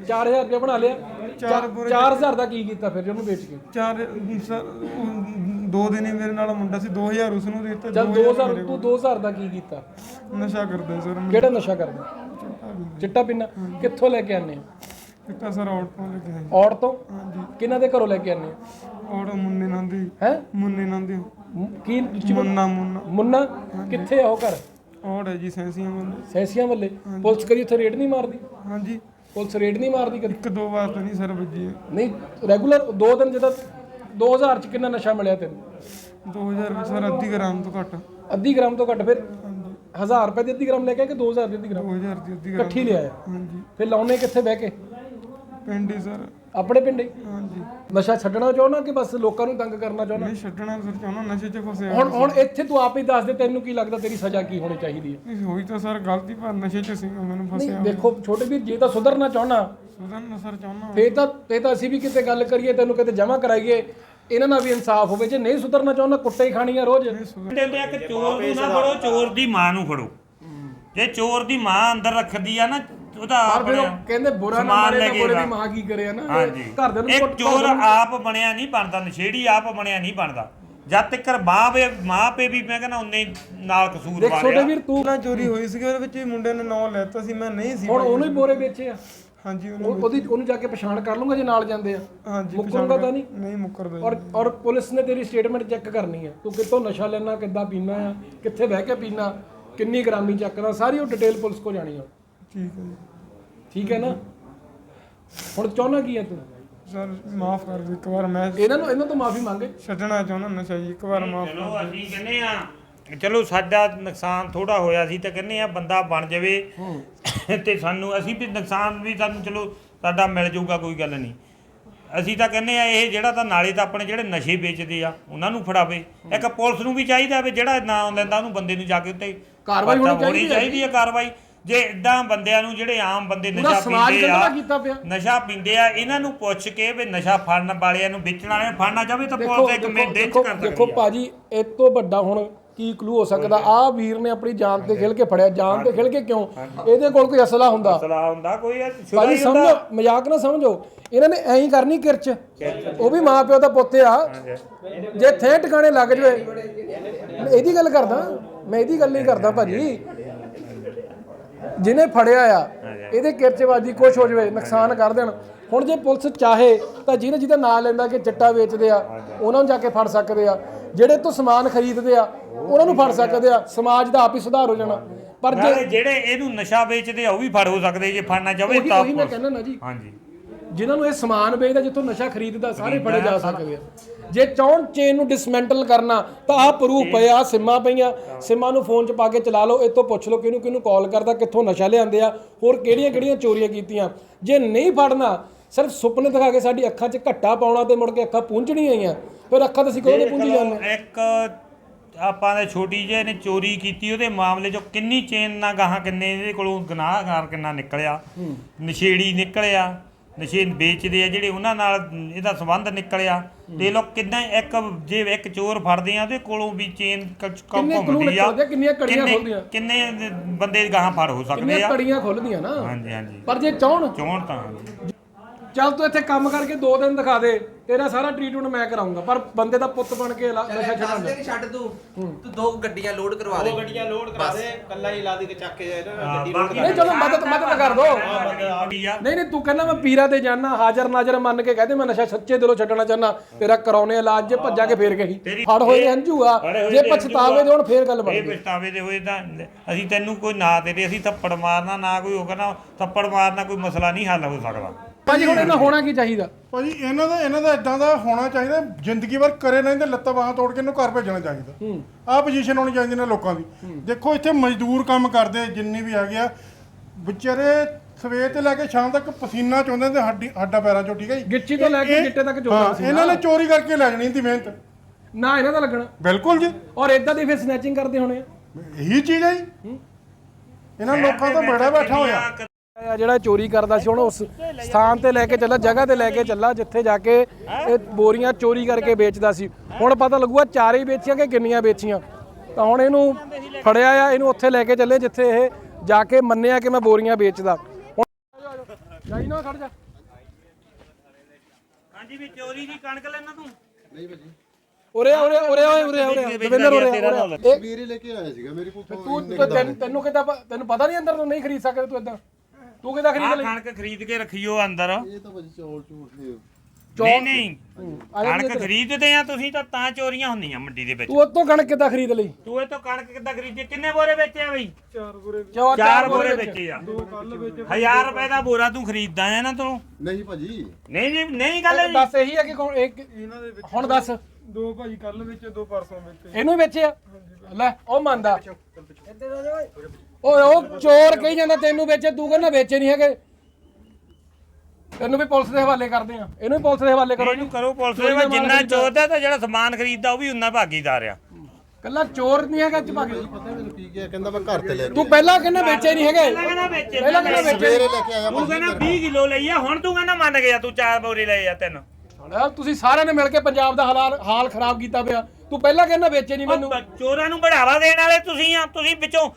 [SPEAKER 1] 4000 ਰੁਪਇਆ ਬਣਾ ਲਿਆ।
[SPEAKER 3] ਚਾਰ ਬੋਰੇ
[SPEAKER 1] 4000 ਦਾ ਕੀ ਕੀਤਾ ਫਿਰ ਉਹਨੂੰ ਵੇਚ ਕੇ?
[SPEAKER 3] ਚਾਰ ਸਰ, ਉਹ ਦੋ ਦਿਨ ਮੇਰੇ ਨਾਲ ਮੁੰਡਾ ਸੀ 2000 ਉਸ ਨੂੰ ਦਿੱਤਾ
[SPEAKER 1] ਚੱਲ 2000 ਤੂੰ 2000 ਦਾ ਕੀ ਕੀਤਾ?
[SPEAKER 3] ਨਸ਼ਾ ਕਰਦਾ ਸਰ
[SPEAKER 1] ਕਿਹੜਾ ਨਸ਼ਾ ਕਰਦਾ? ਚਿੱਟਾ ਪੀਣਾ? ਕਿੱਥੋਂ ਲੈ ਕੇ ਆਨੇ
[SPEAKER 3] ਇੱਕ ਸਰ ਆਊਟ ਤੋਂ ਲੈ ਕੇ ਆਏ।
[SPEAKER 1] ਔੜ ਤੋਂ? ਕਿਹਨਾਂ ਦੇ ਘਰੋਂ ਲੈ ਕੇ ਆਨੇ
[SPEAKER 3] ਔਰ ਮੁੰਨੇ ਨਾਲ ਦੀ।
[SPEAKER 1] ਹੈ?
[SPEAKER 3] ਮੁੰਨੇ ਨਾਲ ਦੀ।
[SPEAKER 1] ਕੀ
[SPEAKER 3] ਮੁੰਨਾ ਮੁੰਨਾ।
[SPEAKER 1] ਮੁੰਨਾ? ਕਿੱਥੇ ਆ ਉਹ ਘਰ?
[SPEAKER 3] ਔਰ ਹੈ ਜੀ ਸੈਂਸੀਆਂ ਬੰਦੇ
[SPEAKER 1] ਸੈਂਸੀਆਂ ਵੱਲੇ? ਪੁਲਿਸ ਕਦੀ ਉੱਥੇ ਰੇਡ ਨਹੀਂ ਮਾਰਦੀ?
[SPEAKER 3] ਹਾਂਜੀ।
[SPEAKER 1] ਪੁਲਿਸ ਰੇਡ ਨਹੀਂ ਮਾਰਦੀ ਕਦੀ?
[SPEAKER 3] ਇੱਕ ਦੋ ਵਾਰ ਤਾਂ ਨਹੀਂ ਸਰ ਵੱਜੀ ਹੈ
[SPEAKER 1] ਨਹੀਂ ਰੈਗੂਲਰ ਦੋ ਦਿਨ ਜਦੋਂ 2000 ਚ ਕਿੰਨਾ ਨਸ਼ਾ ਮਿਲਿਆ ਤੈਨੂੰ?
[SPEAKER 3] 2000 ਵਿੱਚ ਸਰ ਅੱਧੀ ਗ੍ਰਾਮ ਤੋਂ ਘੱਟ।
[SPEAKER 1] ਅੱਧੀ ਗ੍ਰਾਮ ਤੋਂ ਘੱਟ ਫਿਰ 1000 ਰੁਪਏ ਦੀ ਅੱਧੀ ਗ੍ਰਾਮ ਲੈ ਕੇ ਕਿ 2000 ਦੀ ਅੱਧੀ ਗ੍ਰਾਮ?
[SPEAKER 3] 2000 ਦੀ ਅੱਧੀ ਗ੍ਰਾਮ।
[SPEAKER 1] ਇਕੱਠੀ ਲਿਆਇਆ।
[SPEAKER 3] ਹਾਂਜੀ।
[SPEAKER 1] ਫਿਰ ਲਾਉਨੇ ਕਿੱਥੇ ਬਹਿ ਕੇ?
[SPEAKER 3] ਪਿੰਡ ਹੀ ਸਰ।
[SPEAKER 1] ਆਪਣੇ ਪਿੰਡੇ
[SPEAKER 3] ਹਾਂਜੀ।
[SPEAKER 1] ਨਸ਼ਾ ਛੱਡਣਾ ਚਾਹੁੰਦਾ ਕਿ ਬਸ ਲੋਕਾਂ ਨੂੰ ਤੰਗ ਕਰਨਾ ਚਾਹੁੰਦਾ
[SPEAKER 3] ਨਹੀਂ ਛੱਡਣਾ ਸਰ ਚਾਹਣਾ ਨਸ਼ੇ 'ਚ ਫਸਿਆ
[SPEAKER 1] ਹੁਣ ਹੁਣ ਇੱਥੇ ਤੂੰ ਆਪ ਹੀ ਦੱਸ ਦੇ ਤੈਨੂੰ ਕੀ ਲੱਗਦਾ ਤੇਰੀ ਸਜ਼ਾ ਕੀ ਹੋਣੀ ਚਾਹੀਦੀ ਹੈ?
[SPEAKER 3] ਨਹੀਂ ਹੋਈ ਤਾਂ ਸਰ ਗਲਤੀ ਪਰ ਨਸ਼ੇ 'ਚ ਸੀ ਮੈਨੂੰ
[SPEAKER 1] ਨਹੀਂ
[SPEAKER 3] ਫਸਿਆ
[SPEAKER 1] ਦੇਖੋ ਛੋਟੇ ਵੀਰ ਜੇ ਤਾਂ ਸੁਧਰਨਾ ਚਾਹੁੰਦਾ
[SPEAKER 3] ਸੁਧਰਨ ਸਰ ਚਾਹਣਾ
[SPEAKER 1] ਫੇਰ ਤਾਂ ਫੇਰ ਤਾਂ ਅਸੀਂ ਵੀ ਕਿਤੇ ਗੱਲ ਕਰੀਏ ਤੈਨੂੰ ਕਿਤੇ ਜਮਾ ਕਰਾਈਏ ਇਹਨਾਂ ਨਾਲ ਵੀ ਇਨਸਾਫ ਹੋਵੇ। ਜੇ ਨਹੀਂ ਸੁਧਰਨਾ ਚਾਹੁੰਦਾ ਕੁੱਟੇ ਹੀ ਖਾਣੀ ਆ ਰੋਜ਼
[SPEAKER 2] ਕਹਿੰਦੇ ਇੱਕ ਚੋਰ ਨੂੰ ਨਾ ਫੜੋ ਚੋਰ ਦੀ ਮਾਂ ਨੂੰ ਫੜੋ। ਜੇ ਚੋਰ ਦੀ ਮਾਂ ਅੰਦਰ ਰੱਖਦੀ ਆ ਨਾ ਉਹਦਾ
[SPEAKER 1] ਪਰ ਫਿਰ ਉਹ
[SPEAKER 2] ਆਪਣੇ
[SPEAKER 1] ਕਹਿੰਦੇ ਬੁਰਾ ਨਾ
[SPEAKER 2] ਸਮਾਨ
[SPEAKER 1] ਮਾਰੇ
[SPEAKER 2] ਲੈ
[SPEAKER 1] ਤਾਂ
[SPEAKER 2] ਕੇ
[SPEAKER 1] ਬੁਰੇ ਦੀ। ਮਾਂ ਕੀ ਕਰੇ ਨਾ?
[SPEAKER 2] ਹਾਂਜੀ।
[SPEAKER 1] ਘਰ ਦੇ ਨੂੰ
[SPEAKER 2] ਇੱਕ
[SPEAKER 1] ਕੁੱਟ-
[SPEAKER 2] ਚੋਰ ਆਪ ਬਣਿਆ ਨਹੀਂ ਬਣਦਾ ਨਸ਼ੇੜੀ ਆਪ ਬਣਿਆ ਨਹੀਂ ਬਣਦਾ। ਜਦ ਤੱਕ ਮਾਂ ਵੇ ਮਾਂ ਪੇ ਵੀ ਮੈਂ ਕਹਿੰਦਾ ਉਨੇ ਹੀ ਨਾਲ ਕਸੂਰ
[SPEAKER 1] ਦੇਖ ਛੋਟੇ ਵੀਰ ਤੂੰ
[SPEAKER 3] ਪਹਿਲਾਂ ਚੋਰੀ ਹੋਈ ਸੀ ਉਹਦੇ ਵਿੱਚ ਵੀ ਮੁੰਡੇ ਨੇ ਨਾਂ ਲੈਤਾ ਸੀ ਮੈਂ ਨਹੀਂ ਸੀ
[SPEAKER 1] ਹੁਣ ਉਹਨੂੰ ਹੀ ਬੋਰੇ ਵੇਚੇ। ਆ।
[SPEAKER 3] ਹਾਂਜੀ
[SPEAKER 1] ਉਹ-
[SPEAKER 3] ਉਹਨੂੰ
[SPEAKER 1] ਉਹਦੀ ਉਹਨੂੰ ਜਾ ਕੇ ਪਛਾਣ ਕਰ ਲੂੰਗਾ ਜੇ ਨਾਲ ਜਾਂਦੇ ਆ।
[SPEAKER 3] ਹਾਂਜੀ
[SPEAKER 1] ਮੁੱਕਰੂੰਗਾ ਤਾਂ ਨਹੀਂ?
[SPEAKER 3] ਨਹੀਂ ਮੁੱਕਰਦਾ ਜੀ।
[SPEAKER 1] ਔਰ ਔਰ ਪੁਲਿਸ ਨੇ ਤੇਰੀ ਸਟੇਟਮੈਂਟ ਚੈੱਕ ਕਰਨੀ ਹੈ ਤੂੰ ਕਿੱਥੋਂ ਨਸ਼ਾ ਲੈਣਾ ਕਿੱਦਾਂ ਪੀਣਾ ਆ ਕਿੱਥੇ ਬਹਿ ਕੇ ਪੀਣਾ ਕਿੰਨੀ ਗ੍ਰਾਮੀ ਚੱਕਦਾ ਸਾਰੀ ਉਹ ਡਿਟੇਲ ਪੁਲਿਸ ਕੋ ਜਾਣੀ ਆ।
[SPEAKER 3] ਠੀਕ ਹੈ ਜੀ।
[SPEAKER 1] ਠੀਕ ਹੈ ਨਾ? ਹੁਣ ਚਾਹੁੰਦਾ ਕੀ ਹੈ ਤੂੰ?
[SPEAKER 3] ਸਰ ਮਾਫ ਕਰ ਦਿਓ ਇੱਕ ਵਾਰ ਮੈਂ
[SPEAKER 1] ਇਹਨਾਂ ਨੂੰ ਇਹਨਾਂ ਤੋਂ ਮਾਫੀ ਮੰਗੇ।
[SPEAKER 3] ਛੱਡਣਾ ਚਾਹੁੰਦਾ ਨਸ਼ਾ ਜੀ ਇੱਕ ਵਾਰ ਮਾਫ
[SPEAKER 2] ਚਲੋ ਅਸੀਂ ਕਹਿੰਦੇ ਆ ਚਲੋ ਸਾਡਾ ਨੁਕਸਾਨ ਥੋੜਾ ਹੋਇਆ ਸੀ ਤਾਂ ਕਹਿੰਦੇ ਆ ਬੰਦਾ ਬਣ ਜਾਵੇ। ਤੇ ਸਾਨੂੰ ਅਸੀਂ ਵੀ ਨੁਕਸਾਨ ਵੀ ਸਾਨੂੰ ਚਲੋ ਸਾਡਾ ਮਿਲ ਜਾਊਗਾ ਕੋਈ ਗੱਲ ਨਹੀਂ। ਅਸੀਂ ਤਾਂ ਕਹਿੰਦੇ ਆ ਇਹ ਜਿਹੜਾ ਤਾਂ ਨਾਲੇ ਤਾਂ ਆਪਣੇ ਜਿਹੜੇ ਨਸ਼ੇ ਵੇਚਦੇ ਆ ਉਹਨਾਂ ਨੂੰ ਫੜਾਵੇ। ਇੱਕ ਪੁਲਿਸ ਨੂੰ ਵੀ ਚਾਹੀਦਾ ਵੀ ਜਿਹੜਾ ਨਾ ਲੈਂਦਾ ਉਹਨੂੰ ਬੰਦੇ ਨੂੰ ਜਾ ਕੇ ਉੱਤੇ
[SPEAKER 1] ਕਾਰਵਾਈ ਹੋਣੀ। ਚਾਹੀਦੀ ਹੈ
[SPEAKER 2] ਕਾਰਵਾਈ। ਜੇ ਇਦਾਂ ਬੰਦਿਆਂ ਨੂੰ ਜਿਹੜੇ ਆਮ ਬੰਦੇ ਨਸ਼ਾ ਪੀਂਦੇ ਆ ਨਸ਼ਾ ਪੀਂਦੇ ਆ ਇਹਨਾਂ ਨੂੰ ਪੁੱਛ ਕੇ ਵੀ ਨਸ਼ਾ ਫੜਨ ਵਾਲਿਆਂ ਨੂੰ ਵੇਚਣ ਵਾਲਿਆਂ ਨੂੰ ਫੜਨਾ ਚਾਹਵੇ ਤਾਂ
[SPEAKER 1] ਦੇਖੋ
[SPEAKER 2] ਪੁਲਿਸ ਇੱਕ
[SPEAKER 1] ਦੇਖੋ
[SPEAKER 2] ਮਿੰਟ ਦੇ ਚ
[SPEAKER 1] ਦੇਖੋ
[SPEAKER 2] ਕਰ
[SPEAKER 1] ਦੇਖੋ
[SPEAKER 2] ਸਕਦੀ ਆ।
[SPEAKER 1] ਭਾਜੀ ਇਹ ਤੋਂ ਵੱਡਾ ਹੁਣ ਕੀ ਕਲੂ ਹੋ ਸਕਦਾ? ਆ ਵੀਰ ਨੇ ਆਪਣੀ ਜਾਨ ਤੇ ਖੇਲ ਕੇ ਫੜਿਆ। ਜਾਨ ਤੇ ਖੇਲ ਕੇ ਕਿਉਂ? ਇਹਦੇ ਕੋਲ ਕੋਈ ਅਸਲਾ ਹੁੰਦਾ?
[SPEAKER 2] ਸਲਾਹ ਹੁੰਦਾ ਕੋਈ
[SPEAKER 1] ਭਾਜੀ
[SPEAKER 2] ਹੀ ਹੁੰਦਾ।
[SPEAKER 1] ਸਮਝੋ ਮਜ਼ਾਕ ਨਾ ਸਮਝੋ। ਇਹਨਾਂ ਨੇ ਐਂ ਹੀ ਕਰਨੀ ਕਿਰਚ। ਉਹ ਵੀ ਮਾਂ ਪਿਓ ਦਾ ਪੁੱਤ ਆ। ਜੇ ਥੇ ਟਿਕਾਣੇ ਲੱਗ ਜਵੇ। ਇਹਦੀ ਗੱਲ ਕਰਦਾ। ਮੈਂ ਇਹਦੀ ਗੱਲ ਨਹੀਂ ਕਰਦਾ ਭਾਜੀ। ਜਿਹਨੇ ਫੜਿਆ ਆ ਇਹਦੇ ਕਿਰਚਵਾਦੀ ਕੁਛ ਹੋ ਜਵੇ ਨੁਕਸਾਨ ਕਰ ਦੇਣ। ਹੁਣ ਜੇ ਪੁਲਿਸ ਚਾਹੇ ਤਾਂ ਜਿਹਨੇ ਜਿਹਦਾ ਨਾਂ ਲੈਂਦਾ ਕਿ ਚਿੱਟਾ ਵੇਚਦੇ ਆ ਉਹਨਾਂ ਨੂੰ ਜਾ ਕੇ ਫੜ ਸਕਦੇ ਆ। ਜਿਹੜੇ ਤੋਂ ਸਮਾਨ ਖਰੀਦਦੇ ਆ ਉਹਨਾਂ ਨੂੰ ਫੜ ਸਕਦੇ ਆ। ਸਮਾਜ ਦਾ ਆਪ ਹੀ ਸੁਧਾਰ ਹੋ ਜਾਣਾ। ਪਰ ਜੇ
[SPEAKER 2] ਜਿਹੜੇ ਇਹਨੂੰ ਨਸ਼ਾ ਵੇਚਦੇ ਆ ਉਹ ਵੀ ਫੜ ਹੋ ਸਕਦੇ ਜੇ ਫੜਨਾ ਚਾਹਵੇ
[SPEAKER 1] ਉਹੀ
[SPEAKER 2] ਤਾਂ
[SPEAKER 1] ਉਹੀ ਮੈਂ ਕਹਿੰਦਾ ਨਾ ਜੀ।
[SPEAKER 2] ਹਾਂਜੀ।
[SPEAKER 1] ਜਿਨ੍ਹਾਂ ਨੂੰ ਇਹ ਸਮਾਨ ਵੇਚਦਾ ਜਿੱਥੋਂ ਨਸ਼ਾ ਖਰੀਦਦਾ ਸਾਰੇ ਫੜੇ ਜਾ ਸਕਦੇ ਆ। ਜੇ ਚਾਹਣ ਚੇਨ ਨੂੰ ਡਿਸਮੈਂਟਲ ਕਰਨਾ ਤਾਂ ਆਹ ਪ੍ਰੂਫ ਪਏ ਆ ਸਿਮਾਂ ਪਈਆਂ। ਸਿਮਾਂ ਨੂੰ ਫੋਨ 'ਚ ਪਾ ਕੇ ਚਲਾ ਲਓ ਇਹ ਤੋਂ ਪੁੱਛ ਲਓ ਕਿਹਨੂੰ ਕਿਹਨੂੰ ਕਾਲ ਕਰਦਾ ਕਿੱਥੋਂ ਨਸ਼ਾ ਲਿਆਂਦੇ ਆ ਹੋਰ ਕਿਹੜੀਆਂ ਕਿਹੜੀਆਂ ਚੋਰੀਆਂ ਕੀਤੀਆਂ। ਜੇ ਨਹੀਂ ਫੜਨਾ ਸਿਰਫ ਸੁਪਨੇ ਦਿਖਾ ਕੇ ਸਾਡੀ ਅੱਖਾਂ 'ਚ ਘੱਟਾ ਪਾਉਣਾ ਤੇ ਮੁੜ ਕੇ ਅੱਖਾਂ ਪੂੰਝਣੀਆਂ ਆਈਆਂ ਫਿਰ ਅੱਖਾਂ ਤਾਂ ਅਸੀਂ ਦੇ ਪੂੰਝੀ ਜਾਂਦੇ?
[SPEAKER 2] ਇੱਕ ਆਪਾਂ ਨੇ ਛੋਟੀ ਜਿਹੀ ਨੇ ਚੋਰੀ ਕੀਤੀ ਉਹਦੇ ਮਾਮਲੇ 'ਚੋਂ ਕਿੰਨੀ ਚੇਨ ਨਾ ਗਾਹਾਂ ਕਿੰਨੇ ਇਹਦੇ ਕੋਲੋਂ ਗੁਨਾਹਗਾਰ ਕਿੰਨਾ ਨਿਕਲਿਆ ਨਸ਼ੇੜੀ ਨਿਕਲਿਆ। ਨਸ਼ੇ ਵੇਚਦੇ ਆ ਜਿਹੜੇ ਉਹਨਾਂ ਨਾਲ ਇਹਦਾ ਸੰਬੰਧ ਨਿਕਲਿਆ। ਦੇ ਲੋ ਕਿੰਨਾ ਇੱਕ ਜੇ ਇੱਕ ਚੋਰ ਫੜਦੇ ਆ ਉਹਦੇ ਕੋਲੋਂ ਵੀ ਚੇਨ ਕ- ਕ-
[SPEAKER 1] ਕਿੰਨੇ clue
[SPEAKER 2] ਘੁੰਮਦੀ ਆ
[SPEAKER 1] ਕਿੰਨੀਆਂ ਕੜੀਆਂ
[SPEAKER 2] ਕਿੰਨੇ-
[SPEAKER 1] ਖੁੱਲਦੀਆਂ।
[SPEAKER 2] ਕਿੰਨੇ ਬੰਦੇ ਗਾਹਾਂ ਫੜ ਹੋ ਸਕਦੇ
[SPEAKER 1] ਕਿੰਨੀਆਂ
[SPEAKER 2] ਆ।
[SPEAKER 1] ਕੜੀਆਂ ਖੁੱਲਦੀਆਂ ਨਾ?
[SPEAKER 2] ਹਾਂਜੀ ਹਾਂਜੀ।
[SPEAKER 1] ਪਰ ਜੇ ਚਾਹਣ
[SPEAKER 2] ਚੋਣ ਤਾਂ
[SPEAKER 1] ਚੱਲ ਤੂੰ ਇੱਥੇ ਕੰਮ ਕਰਕੇ 2 ਦਿਨ ਦਿਖਾ ਦੇ। ਤੇਰਾ ਸਾਰਾ ਟ੍ਰੀਟਮੈਂਟ ਮੈਂ ਕਰਾਉਂਗਾ ਪਰ ਬੰਦੇ ਦਾ ਪੁੱਤ ਬਣ ਕੇ ਲਾ- ਨਸ਼ਾ ਛੱਡਣ
[SPEAKER 5] ਦੱਸ ਦੇ ਕਿ ਛੱਡ ਤੂੰ। ਤੂੰ ਦੋ ਗੱਡੀਆਂ ਲੋਡ ਕਰਵਾ ਦੇ।
[SPEAKER 4] ਦੋ ਗੱਡੀਆਂ ਲੋਡ ਕਰਾ ਦੇ ਕੱਲਾ ਹੀ ਲਾ ਦੇ ਕੇ ਚੱਕ ਕੇ ਜਾਏ ਨਾ ਗੱਡੀ ਲੋਡ
[SPEAKER 1] ਨਹੀਂ ਚਲੋ ਮਦਦ ਮਦਦ ਕਰ ਦੋ। ਨਹੀਂ ਨਹੀਂ ਤੂੰ ਕਹਿੰਦਾ ਮੈਂ ਪੀਰਾਂ ਤੇ ਜਾਣਾ ਹਾਜ਼ਰ ਨਾਜ਼ਰ ਮੰਨ ਕੇ ਕਹਦੇ ਮੈਂ ਨਸ਼ਾ ਸੱਚੇ ਦਿਲੋਂ ਛੱਡਣਾ ਚਾਹਨਾ ਤੇਰਾ ਕਰਾਉਣੇ ਇਲਾਜ ਜੇ ਭੱਜਾ ਕੇ ਫੇਰ ਗਈ
[SPEAKER 2] ਤੇਰੀ-
[SPEAKER 1] ਫੜ ਹੋਏ
[SPEAKER 2] ਇਹ-
[SPEAKER 1] ਹੰਝੂ ਆ
[SPEAKER 2] ਫੜੇ ਹੋਏ
[SPEAKER 1] ਜੇ ਪਛਤਾਵੇ ਦੇ ਹੁਣ ਫੇਰ ਗੱਲ ਬਣ
[SPEAKER 2] ਇਹ
[SPEAKER 1] ਗਈ।
[SPEAKER 2] ਪਛਤਾਵੇ ਦੇ ਹੋਏ ਤਾਂ ਅਸੀਂ ਤੈਨੂੰ ਕੋਈ ਨਾ ਤੇਰੇ ਅਸੀਂ ਥੱਪੜ ਮਾਰਨਾ ਨਾ ਕੋਈ ਉਹ ਕਰਨਾ ਥੱਪੜ ਮਾਰਨਾ ਕੋਈ ਮਸਲਾ ਨਹੀਂ ਹੱਲ ਹੋ ਸਕਦਾ।
[SPEAKER 1] ਭਾਜੀ ਹੁਣ ਇਹਨਾਂ ਹੋਣਾ ਕੀ ਚਾਹੀਦਾ?
[SPEAKER 8] ਭਾਜੀ ਇਹਨਾਂ ਦਾ ਇਹਨਾਂ ਦਾ ਇਦਾਂ ਦਾ ਹੋਣਾ ਚਾਹੀਦਾ ਜ਼ਿੰਦਗੀ ਭਰ ਕਰੇ ਨਹੀਂ ਤੇ ਲੱਤਾਂ ਬਾਹਾਂ ਤੋੜ ਕੇ ਇਹਨੂੰ ਘਰ ਭੇਜਣਾ ਚਾਹੀਦਾ। ਆਹ ਪੋਜੀਸ਼ਨ ਹੋਣੀ ਚਾਹੀਦੀ ਨੇ ਲੋਕਾਂ ਦੀ। ਦੇਖੋ ਇੱਥੇ ਮਜ਼ਦੂਰ ਕੰਮ ਕਰਦੇ ਜਿੰਨੇ ਵੀ ਹੈਗੇ ਆ। ਵਿਚਾਰੇ ਸਵੇਰ ਤੇ ਲੈ ਕੇ ਸ਼ਾਮ ਤੱਕ ਪਸੀਨਾ ਚੋਂਦੇ ਤੇ ਹੱਡੀ ਹੱਡਾ ਪੈਰਾਂ ਚੋਂ ਠੀਕ ਹੈ ਜੀ?
[SPEAKER 1] ਗਿੱਚੀ ਤੋਂ ਲੈ ਕੇ ਗਿੱਟੇ ਤੱਕ ਚੋਂਦਾ ਪਸੀਨਾ।
[SPEAKER 8] ਇਹਨਾਂ ਨੇ ਚੋਰੀ ਕਰਕੇ ਲੈ ਜਾਣੀ ਦੀ ਮਿਹਨਤ।
[SPEAKER 1] ਨਾ ਇਹਨਾਂ ਦਾ ਲੱਗਣਾ।
[SPEAKER 8] ਬਿਲਕੁਲ ਜੀ।
[SPEAKER 1] ਔਰ ਇਦਾਂ ਦੀ ਫਿਰ ਸਨੈਚਿੰਗ ਕਰਦੇ ਹੋਣੇ
[SPEAKER 8] ਇਹੀ ਚੀਜ਼ ਹੈ ਜੀ। ਇਹਨਾਂ ਲੋਕਾਂ ਤੋਂ ਬੜਾ ਬੈਠਾ ਹੋਇਆ।
[SPEAKER 1] ਆ ਜਿਹੜਾ ਚੋਰੀ ਕਰਦਾ ਸੀ ਹੁਣ ਉਸ ਸਥਾਨ ਤੇ ਲੈ ਕੇ ਚੱਲਾ ਜਗ੍ਹਾ ਤੇ ਲੈ ਕੇ ਚੱਲਾ ਜਿੱਥੇ ਜਾ ਕੇ ਇਹ ਬੋਰੀਆਂ ਚੋਰੀ ਕਰਕੇ ਵੇਚਦਾ ਸੀ। ਹੁਣ ਪਤਾ ਲੱਗੂਗਾ ਚਾਰੇ ਹੀ ਵੇਚੀਆਂ ਕਿ ਕਿੰਨੀਆਂ ਵੇਚੀਆਂ। ਤਾਂ ਹੁਣ ਇਹਨੂੰ ਫੜਿਆ ਆ ਇਹਨੂੰ ਉੱਥੇ ਲੈ ਕੇ ਚੱਲੇ ਜਿੱਥੇ ਇਹ ਜਾ ਕੇ ਮੰਨਿਆ ਕਿ ਮੈਂ ਬੋਰੀਆਂ ਵੇਚਦਾ। ਹੁਣ ਜਾਈ ਨਾ ਖੜ ਜਾ।
[SPEAKER 2] ਹਾਂਜੀ ਵੀ ਚੋਰੀ ਦੀ ਕਣਕ ਲੈਣਾ ਤੂੰ?
[SPEAKER 1] ਉਰੇ ਆ, ਉਰੇ ਉਰੇ ਉਰੇ ਉਰੇ ਉਰੇ। ਦਵਿੰਦਰ ਉਰੇ
[SPEAKER 7] ਵੀਰੇ ਲੈ ਕੇ ਆਇਆ ਸੀਗਾ ਮੇਰੇ ਕੋਲ ਤੋਂ
[SPEAKER 1] ਤੈਨੂੰ ਕਿੱਦਾਂ ਤੈਨੂੰ ਪਤਾ ਨਹੀਂ ਅੰਦਰ ਤੂੰ ਨਹੀਂ ਖਰੀਦ ਸਕਦਾ ਤੂੰ ਇਦਾਂ ਤੂੰ ਕਿੱਦਾਂ
[SPEAKER 2] ਆਹ
[SPEAKER 1] ਖਰੀਦ ਲਈ?
[SPEAKER 2] ਕਣਕ ਖਰੀਦ ਕੇ ਰੱਖਿਓ ਅੰਦਰ।
[SPEAKER 7] ਇਹ ਤਾਂ ਭਾਜੀ ਚੌਲ ਝੂਠ ਨੇ
[SPEAKER 2] ਨਹੀਂ ਨਹੀਂ।
[SPEAKER 1] ਆ ਜਾ
[SPEAKER 2] ਕਣਕ ਖਰੀਦਦੇ ਆ ਤੁਸੀਂ ਤਾਂ ਤਾਂ ਚੋਰੀਆਂ ਹੁੰਦੀਆਂ ਮੰਡੀ ਦੇ ਵਿੱਚ।
[SPEAKER 1] ਤੂੰ ਉਤੋਂ ਕਣਕ ਕਿੱਦਾਂ ਖਰੀਦ ਲਈ?
[SPEAKER 2] ਤੂੰ ਇਹ ਤੋਂ ਕਣਕ ਕਿੱਦਾਂ ਖਰੀਦੀ ਕਿੰਨੇ ਬੋਰੇ ਵੇਚਿਆ ਬਈ?
[SPEAKER 1] ਚਾਰ
[SPEAKER 2] ਚਾਰ ਬੋਰੇ ਵੇਚੇ। ਆ। 1000 ਰੁਪਏ ਦਾ ਬੋਰਾ ਤੂੰ ਖਰੀਦਦਾ ਆ ਇਹਨਾਂ ਤੋਂ?
[SPEAKER 7] ਨਹੀਂ ਭਾਜੀ।
[SPEAKER 2] ਨਹੀਂ ਨਹੀਂ ਨਹੀਂ ਗੱਲ
[SPEAKER 1] ਦੱਸ ਇਹੀ ਹੈ ਕਿ ਕੌਣ ਇੱਕ
[SPEAKER 3] ਇਹਨਾਂ ਦੇ ਵਿੱਚ
[SPEAKER 1] ਹੁਣ ਦੱਸ।
[SPEAKER 3] ਦੋ ਭਾਜੀ ਕੱਲ ਵਿੱਚ ਦੋ ਪਰਸੋਂ ਵਿੱਚ।
[SPEAKER 1] ਇਹਨੂੰ ਵੇਚਿਆ ਲੈ ਉਹ ਮੰਨਦਾ। ਓਏ। ਉਹ ਚੋਰ ਕਹੀ ਜਾਂਦਾ ਤੈਨੂੰ ਵੇਚੇ ਤੂੰ ਕਹਿੰਦਾ ਵੇਚੇ ਨਹੀਂ ਹੈਗੇ। ਤੈਨੂੰ ਵੀ ਪੁਲਿਸ ਦੇ ਹਵਾਲੇ ਕਰਦੇ ਆ। ਇਹਨੂੰ ਵੀ ਪੁਲਿਸ ਦੇ ਹਵਾਲੇ ਕਰੋ ਜੀ।
[SPEAKER 2] ਇਹਨੂੰ ਕਰੋ ਪੁਲਿਸ ਦੇ ਵਿੱਚ ਜਿੰਨਾ ਚੋਰਦਾ ਤਾਂ ਜਿਹੜਾ ਸਮਾਨ ਖਰੀਦਦਾ ਉਹ ਵੀ ਉਨਾ ਭਾਗੀਦਾਰ ਆ।
[SPEAKER 1] ਕੱਲਾ ਚੋਰ ਨਹੀਂ ਹੈਗਾ ਚ ਭਾਗੇ
[SPEAKER 7] ਪਤਾ ਮੈਨੂੰ ਕੀ ਗਿਆ ਕਹਿੰਦਾ ਮੈਂ ਘਰ ਤੇ ਲੈ
[SPEAKER 1] ਤੂੰ ਪਹਿਲਾਂ ਕਹਿੰਦਾ ਵੇਚੇ ਨਹੀਂ ਹੈਗੇ।
[SPEAKER 2] ਕਹਿੰਦਾ ਵੇਚੇ
[SPEAKER 1] ਪਹਿਲਾਂ ਕਹਿੰਦਾ ਵੇਚੇ।
[SPEAKER 7] ਸਵੇਰੇ ਲੈ ਕੇ ਆਇਆ
[SPEAKER 2] ਤੂੰ ਕਹਿੰਦਾ 20 ਕਿਲੋ ਲਈ ਆ ਹੁਣ ਤੂੰ ਕਹਿੰਦਾ ਮੰਨ ਗਿਆ ਤੂੰ ਚਾਰ ਬੋਰੇ ਲਏ ਆ ਤਿੰਨ।
[SPEAKER 1] ਸਾਲਿਆ, ਤੁਸੀਂ ਸਾਰਿਆਂ ਨੇ ਮਿਲ ਕੇ ਪੰਜਾਬ ਦਾ ਹਾਲਾਤ ਹਾਲ ਖਰਾਬ ਕੀਤਾ ਪਿਆ। ਤੂੰ ਪਹਿਲਾਂ ਕਹਿੰਦਾ ਵੇਚੇ ਨਹੀਂ ਮੈਨੂੰ।
[SPEAKER 2] ਚੋਰਾਂ ਨੂੰ ਬੜਾਵਾ ਦੇਣ ਵਾਲੇ ਤੁਸੀਂ ਆ ਤੁਸੀਂ ਵਿੱਚੋਂ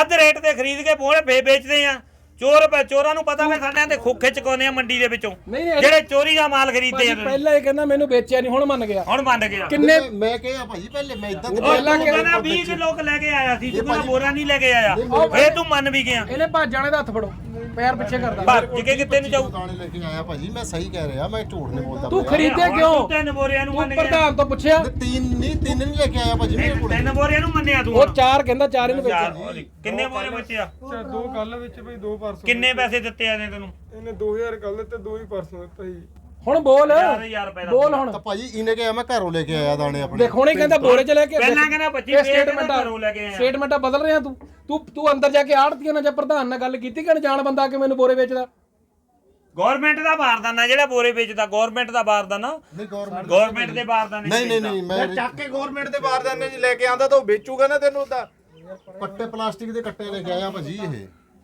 [SPEAKER 2] ਅੱਧ ਰੇਟ ਤੇ ਖਰੀਦ ਕੇ ਬੋਲੇ ਫੇ ਵੇਚਦੇ ਆ। ਚੋਰ ਪੈ ਚੋਰਾਂ ਨੂੰ ਪਤਾ ਵੀ ਸਾਡੇ ਤੇ ਖੋਖੇ ਚਕਾਉਂਦੇ ਆ ਮੰਡੀ ਦੇ ਵਿੱਚੋਂ।
[SPEAKER 1] ਨਹੀਂ, ਇਹ-
[SPEAKER 2] ਜਿਹੜੇ ਚੋਰੀ ਦਾ ਮਾਲ ਖਰੀਦਦੇ
[SPEAKER 1] ਭਾਜੀ
[SPEAKER 2] ਆ
[SPEAKER 1] ਪਹਿਲਾਂ ਇਹ ਕਹਿੰਦਾ ਮੈਨੂੰ ਵੇਚਿਆ ਨਹੀਂ ਹੁਣ ਮੰਨ ਗਿਆ।
[SPEAKER 2] ਹੁਣ ਮੰਨ ਗਿਆ।
[SPEAKER 1] ਕਿੰਨੇ
[SPEAKER 7] ਮੈਂ- ਮੈਂ ਕਿਹਾ ਭਾਜੀ ਪਹਿਲੇ ਮੈਂ ਇਦਾਂ
[SPEAKER 1] ਉਹ ਪਹਿਲਾਂ
[SPEAKER 2] ਤੂੰ ਕਹਿੰਦਾ 20 ਕਿਲੋ ਲੈ ਕੇ ਆਇਆ ਸੀ ਤੂੰ ਕਹਿੰਦਾ ਬੋਰਾ ਨਹੀਂ ਲੈ ਕੇ ਆਇਆ। ਫੇਰ ਤੂੰ ਮੰਨ ਵੀ ਗਿਆ।
[SPEAKER 1] ਇਹਨੇ ਭੱਜ ਜਾਣੇ ਦਾ ਹੱਥ ਫੜੋ ਪੈਰ ਪਿੱਛੇ ਕਰਦਾ।
[SPEAKER 2] ਭੱਜ ਕੇ ਕਿੱਥੇ ਨੂੰ ਜਾਊ।
[SPEAKER 7] ਦਾਣੇ ਲੈ ਕੇ ਆਇਆ ਭਾਜੀ ਮੈਂ ਸਹੀ ਕਹਿ ਰਿਹਾ ਮੈਂ ਝੂਠ ਨਹੀਂ ਬੋਲਦਾ
[SPEAKER 1] ਤੂੰ
[SPEAKER 7] ਪਿਆ।
[SPEAKER 2] ਹੁਣ
[SPEAKER 1] ਕਿਉਂ?
[SPEAKER 2] ਤੂੰ ਤਿੰਨ ਬੋਰਿਆਂ ਨੂੰ
[SPEAKER 1] ਤੂੰ
[SPEAKER 2] ਮੰਨ ਗਿਆ।
[SPEAKER 1] ਪ੍ਰਧਾਨ ਤੋਂ ਪੁੱਛਿਆ?
[SPEAKER 7] ਤੇ ਤਿੰਨ ਨਹੀਂ ਤਿੰਨ ਨਹੀਂ ਲੈ ਕੇ ਆਇਆ ਭਾਜੀ ਮੇਰੇ ਕੋਲ।
[SPEAKER 2] ਤਿੰਨ ਬੋਰਿਆਂ ਨੂੰ ਮੰਨਿਆ ਤੂੰ
[SPEAKER 1] ਉਹ
[SPEAKER 2] ਹੁਣ।
[SPEAKER 1] ਚਾਰ ਕਹਿੰਦਾ ਚਾਰ ਇਹਨੂੰ ਵੇਚਿਆ।
[SPEAKER 2] ਕਿੰਨੇ ਬੋਰੇ ਬਚਿਆ?
[SPEAKER 3] ਅੱਛਾ ਦੋ ਕੱਲ ਵਿੱਚ ਬਈ ਦੋ ਪਰਸੋਂ
[SPEAKER 2] ਕਿੰਨੇ ਪੈਸੇ ਦਿੱਤੇ ਆ ਨੇ ਤੈਨੂੰ?
[SPEAKER 3] ਇਹਨੇ 2000 ਕੱਲ ਦਿੱਤੇ ਦੋ ਹੀ ਪਰਸੋਂ ਦਿੱਤਾ ਜੀ
[SPEAKER 1] ਹੁਣ ਬੋਲ।
[SPEAKER 2] 4000 ਰੁਪਏ ਦਾ
[SPEAKER 1] ਬੋਲ ਹੁਣ।
[SPEAKER 7] ਤਾਂ ਭਾਜੀ ਇਹਨੇ ਕਿਹਾ ਮੈਂ ਘਰੋਂ ਲੈ ਕੇ ਆਇਆ ਦਾਣੇ ਆਪਣੇ।
[SPEAKER 1] ਦੇਖ ਹੁਣੇ ਕਹਿੰਦਾ ਬੋਰੇ ਚ ਲੈ ਕੇ
[SPEAKER 2] ਪਹਿਲਾਂ ਕਹਿੰਦਾ 25 ਰੁਪਏ
[SPEAKER 1] ਸਟੇਟਮੈਂਟਾਂ
[SPEAKER 2] ਘਰੋਂ ਲੈ ਕੇ ਆਇਆ।
[SPEAKER 1] ਸਟੇਟਮੈਂਟਾਂ ਬਦਲ ਰਿਹਾ ਤੂੰ। ਤੂੰ ਤੂੰ ਅੰਦਰ ਜਾ ਕੇ ਆੜਤੀਆਂ ਨਾਲ ਜਾਂ ਪ੍ਰਧਾਨ ਨਾਲ ਗੱਲ ਕੀਤੀ ਕਿ ਅਣਜਾਣ ਬੰਦਾ ਕਿ ਮੈਨੂੰ ਬੋਰੇ ਵੇਚਦਾ?
[SPEAKER 2] ਗਵਰਨਮੈਂਟ ਦਾ ਬਾਰਦਾਨਾ ਜਿਹੜਾ ਬੋਰੇ ਵੇਚਦਾ ਗਵਰਨਮੈਂਟ ਦਾ ਬਾਰਦਾਨਾ।
[SPEAKER 7] ਨਹੀਂ ਗਵਰਨਮੈਂਟ
[SPEAKER 2] ਗਵਰਨਮੈਂਟ ਦੇ ਬਾਰਦਾਨੇ
[SPEAKER 7] ਨਹੀਂ ਨਹੀਂ ਨਹੀਂ ਮੈਂ
[SPEAKER 5] ਚੱਕ ਕੇ ਗਵਰਨਮੈਂਟ ਦੇ ਬਾਰਦਾਨੇ 'ਚ ਲੈ ਕੇ ਆਂਦਾ ਤਾਂ ਉਹ ਵੇਚੂਗਾ ਨਾ ਤੈਨੂੰ ਤਾਂ।
[SPEAKER 7] ਕੱਟੇ ਪਲਾਸਟਿਕ ਦੇ ਕੱਟੇ ਲੈ ਕੇ ਆਇਆ ਭਾਜੀ ਇਹ।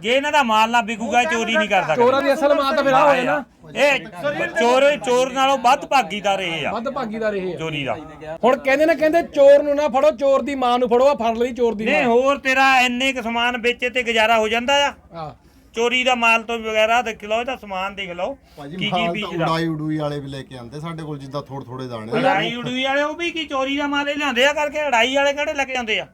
[SPEAKER 2] ਜੇ ਇਹਨਾਂ ਦਾ ਮਾਲ ਨਾ ਵਿਕੂਗਾ ਇਹ ਚੋਰੀ ਨਹੀਂ ਕਰਦਾ
[SPEAKER 1] ਚੋਰਾਂ ਦੀ ਅਸਲ ਮਾਂ ਤਾਂ ਫਿਰ ਆ। ਹੋਏ ਨਾ
[SPEAKER 2] ਇਹ ਚੋਰ ਚੋਰ ਨਾਲੋਂ ਵੱਧ ਭਾਗੀਦਾਰ ਇਹ ਆ।
[SPEAKER 1] ਵੱਧ ਭਾਗੀਦਾਰ ਇਹ ਆ।
[SPEAKER 2] ਚੋਰੀ ਦਾ।
[SPEAKER 1] ਹੁਣ ਕਹਿੰਦੇ ਨੇ ਕਹਿੰਦੇ ਚੋਰ ਨੂੰ ਨਾ ਫੜੋ ਚੋਰ ਦੀ ਮਾਂ ਨੂੰ ਫੜੋ ਆ ਫੜ ਲਈ ਚੋਰ ਦੀ
[SPEAKER 2] ਨਹੀਂ
[SPEAKER 1] ਮਾਂ।
[SPEAKER 2] ਹੋਰ ਤੇਰਾ ਇੰਨੇ ਕੁ ਸਮਾਨ ਵੇਚੇ ਤੇ ਗੁਜ਼ਾਰਾ ਹੋ ਜਾਂਦਾ ਆ।
[SPEAKER 1] ਆ
[SPEAKER 2] ਚੋਰੀ ਦਾ ਮਾਲ ਤੋਂ ਵਗੈਰਾ ਦੇਖ ਲਓ ਇਹਦਾ ਸਮਾਨ ਦੇਖ ਲਓ
[SPEAKER 7] ਭਾਜੀ
[SPEAKER 2] ਕੀ ਕੀ
[SPEAKER 7] ਮਾਲ ਤਾਂ
[SPEAKER 2] ਬੀਜਦਾ।
[SPEAKER 7] ਉਡਾਈ ਉਡੂਈ ਵਾਲੇ ਵੀ ਲੈ ਕੇ ਆਉਂਦੇ ਸਾਡੇ ਕੋਲ ਜਿੱਦਾਂ ਥੋੜੇ ਥੋੜੇ ਦਾਣੇ
[SPEAKER 2] ਲੜਾਈ ਉਡੂਈ ਵਾਲੇ ਉਹ ਵੀ ਕੀ ਚੋਰੀ ਦਾ ਮਾਲ ਹੀ ਲਿਆਂਦੇ ਆ ਕਰਕੇ? ਅੜਾਈ ਵਾਲੇ ਕਿਹੜੇ ਲੈ ਕੇ ਆਉਂਦੇ ਆ?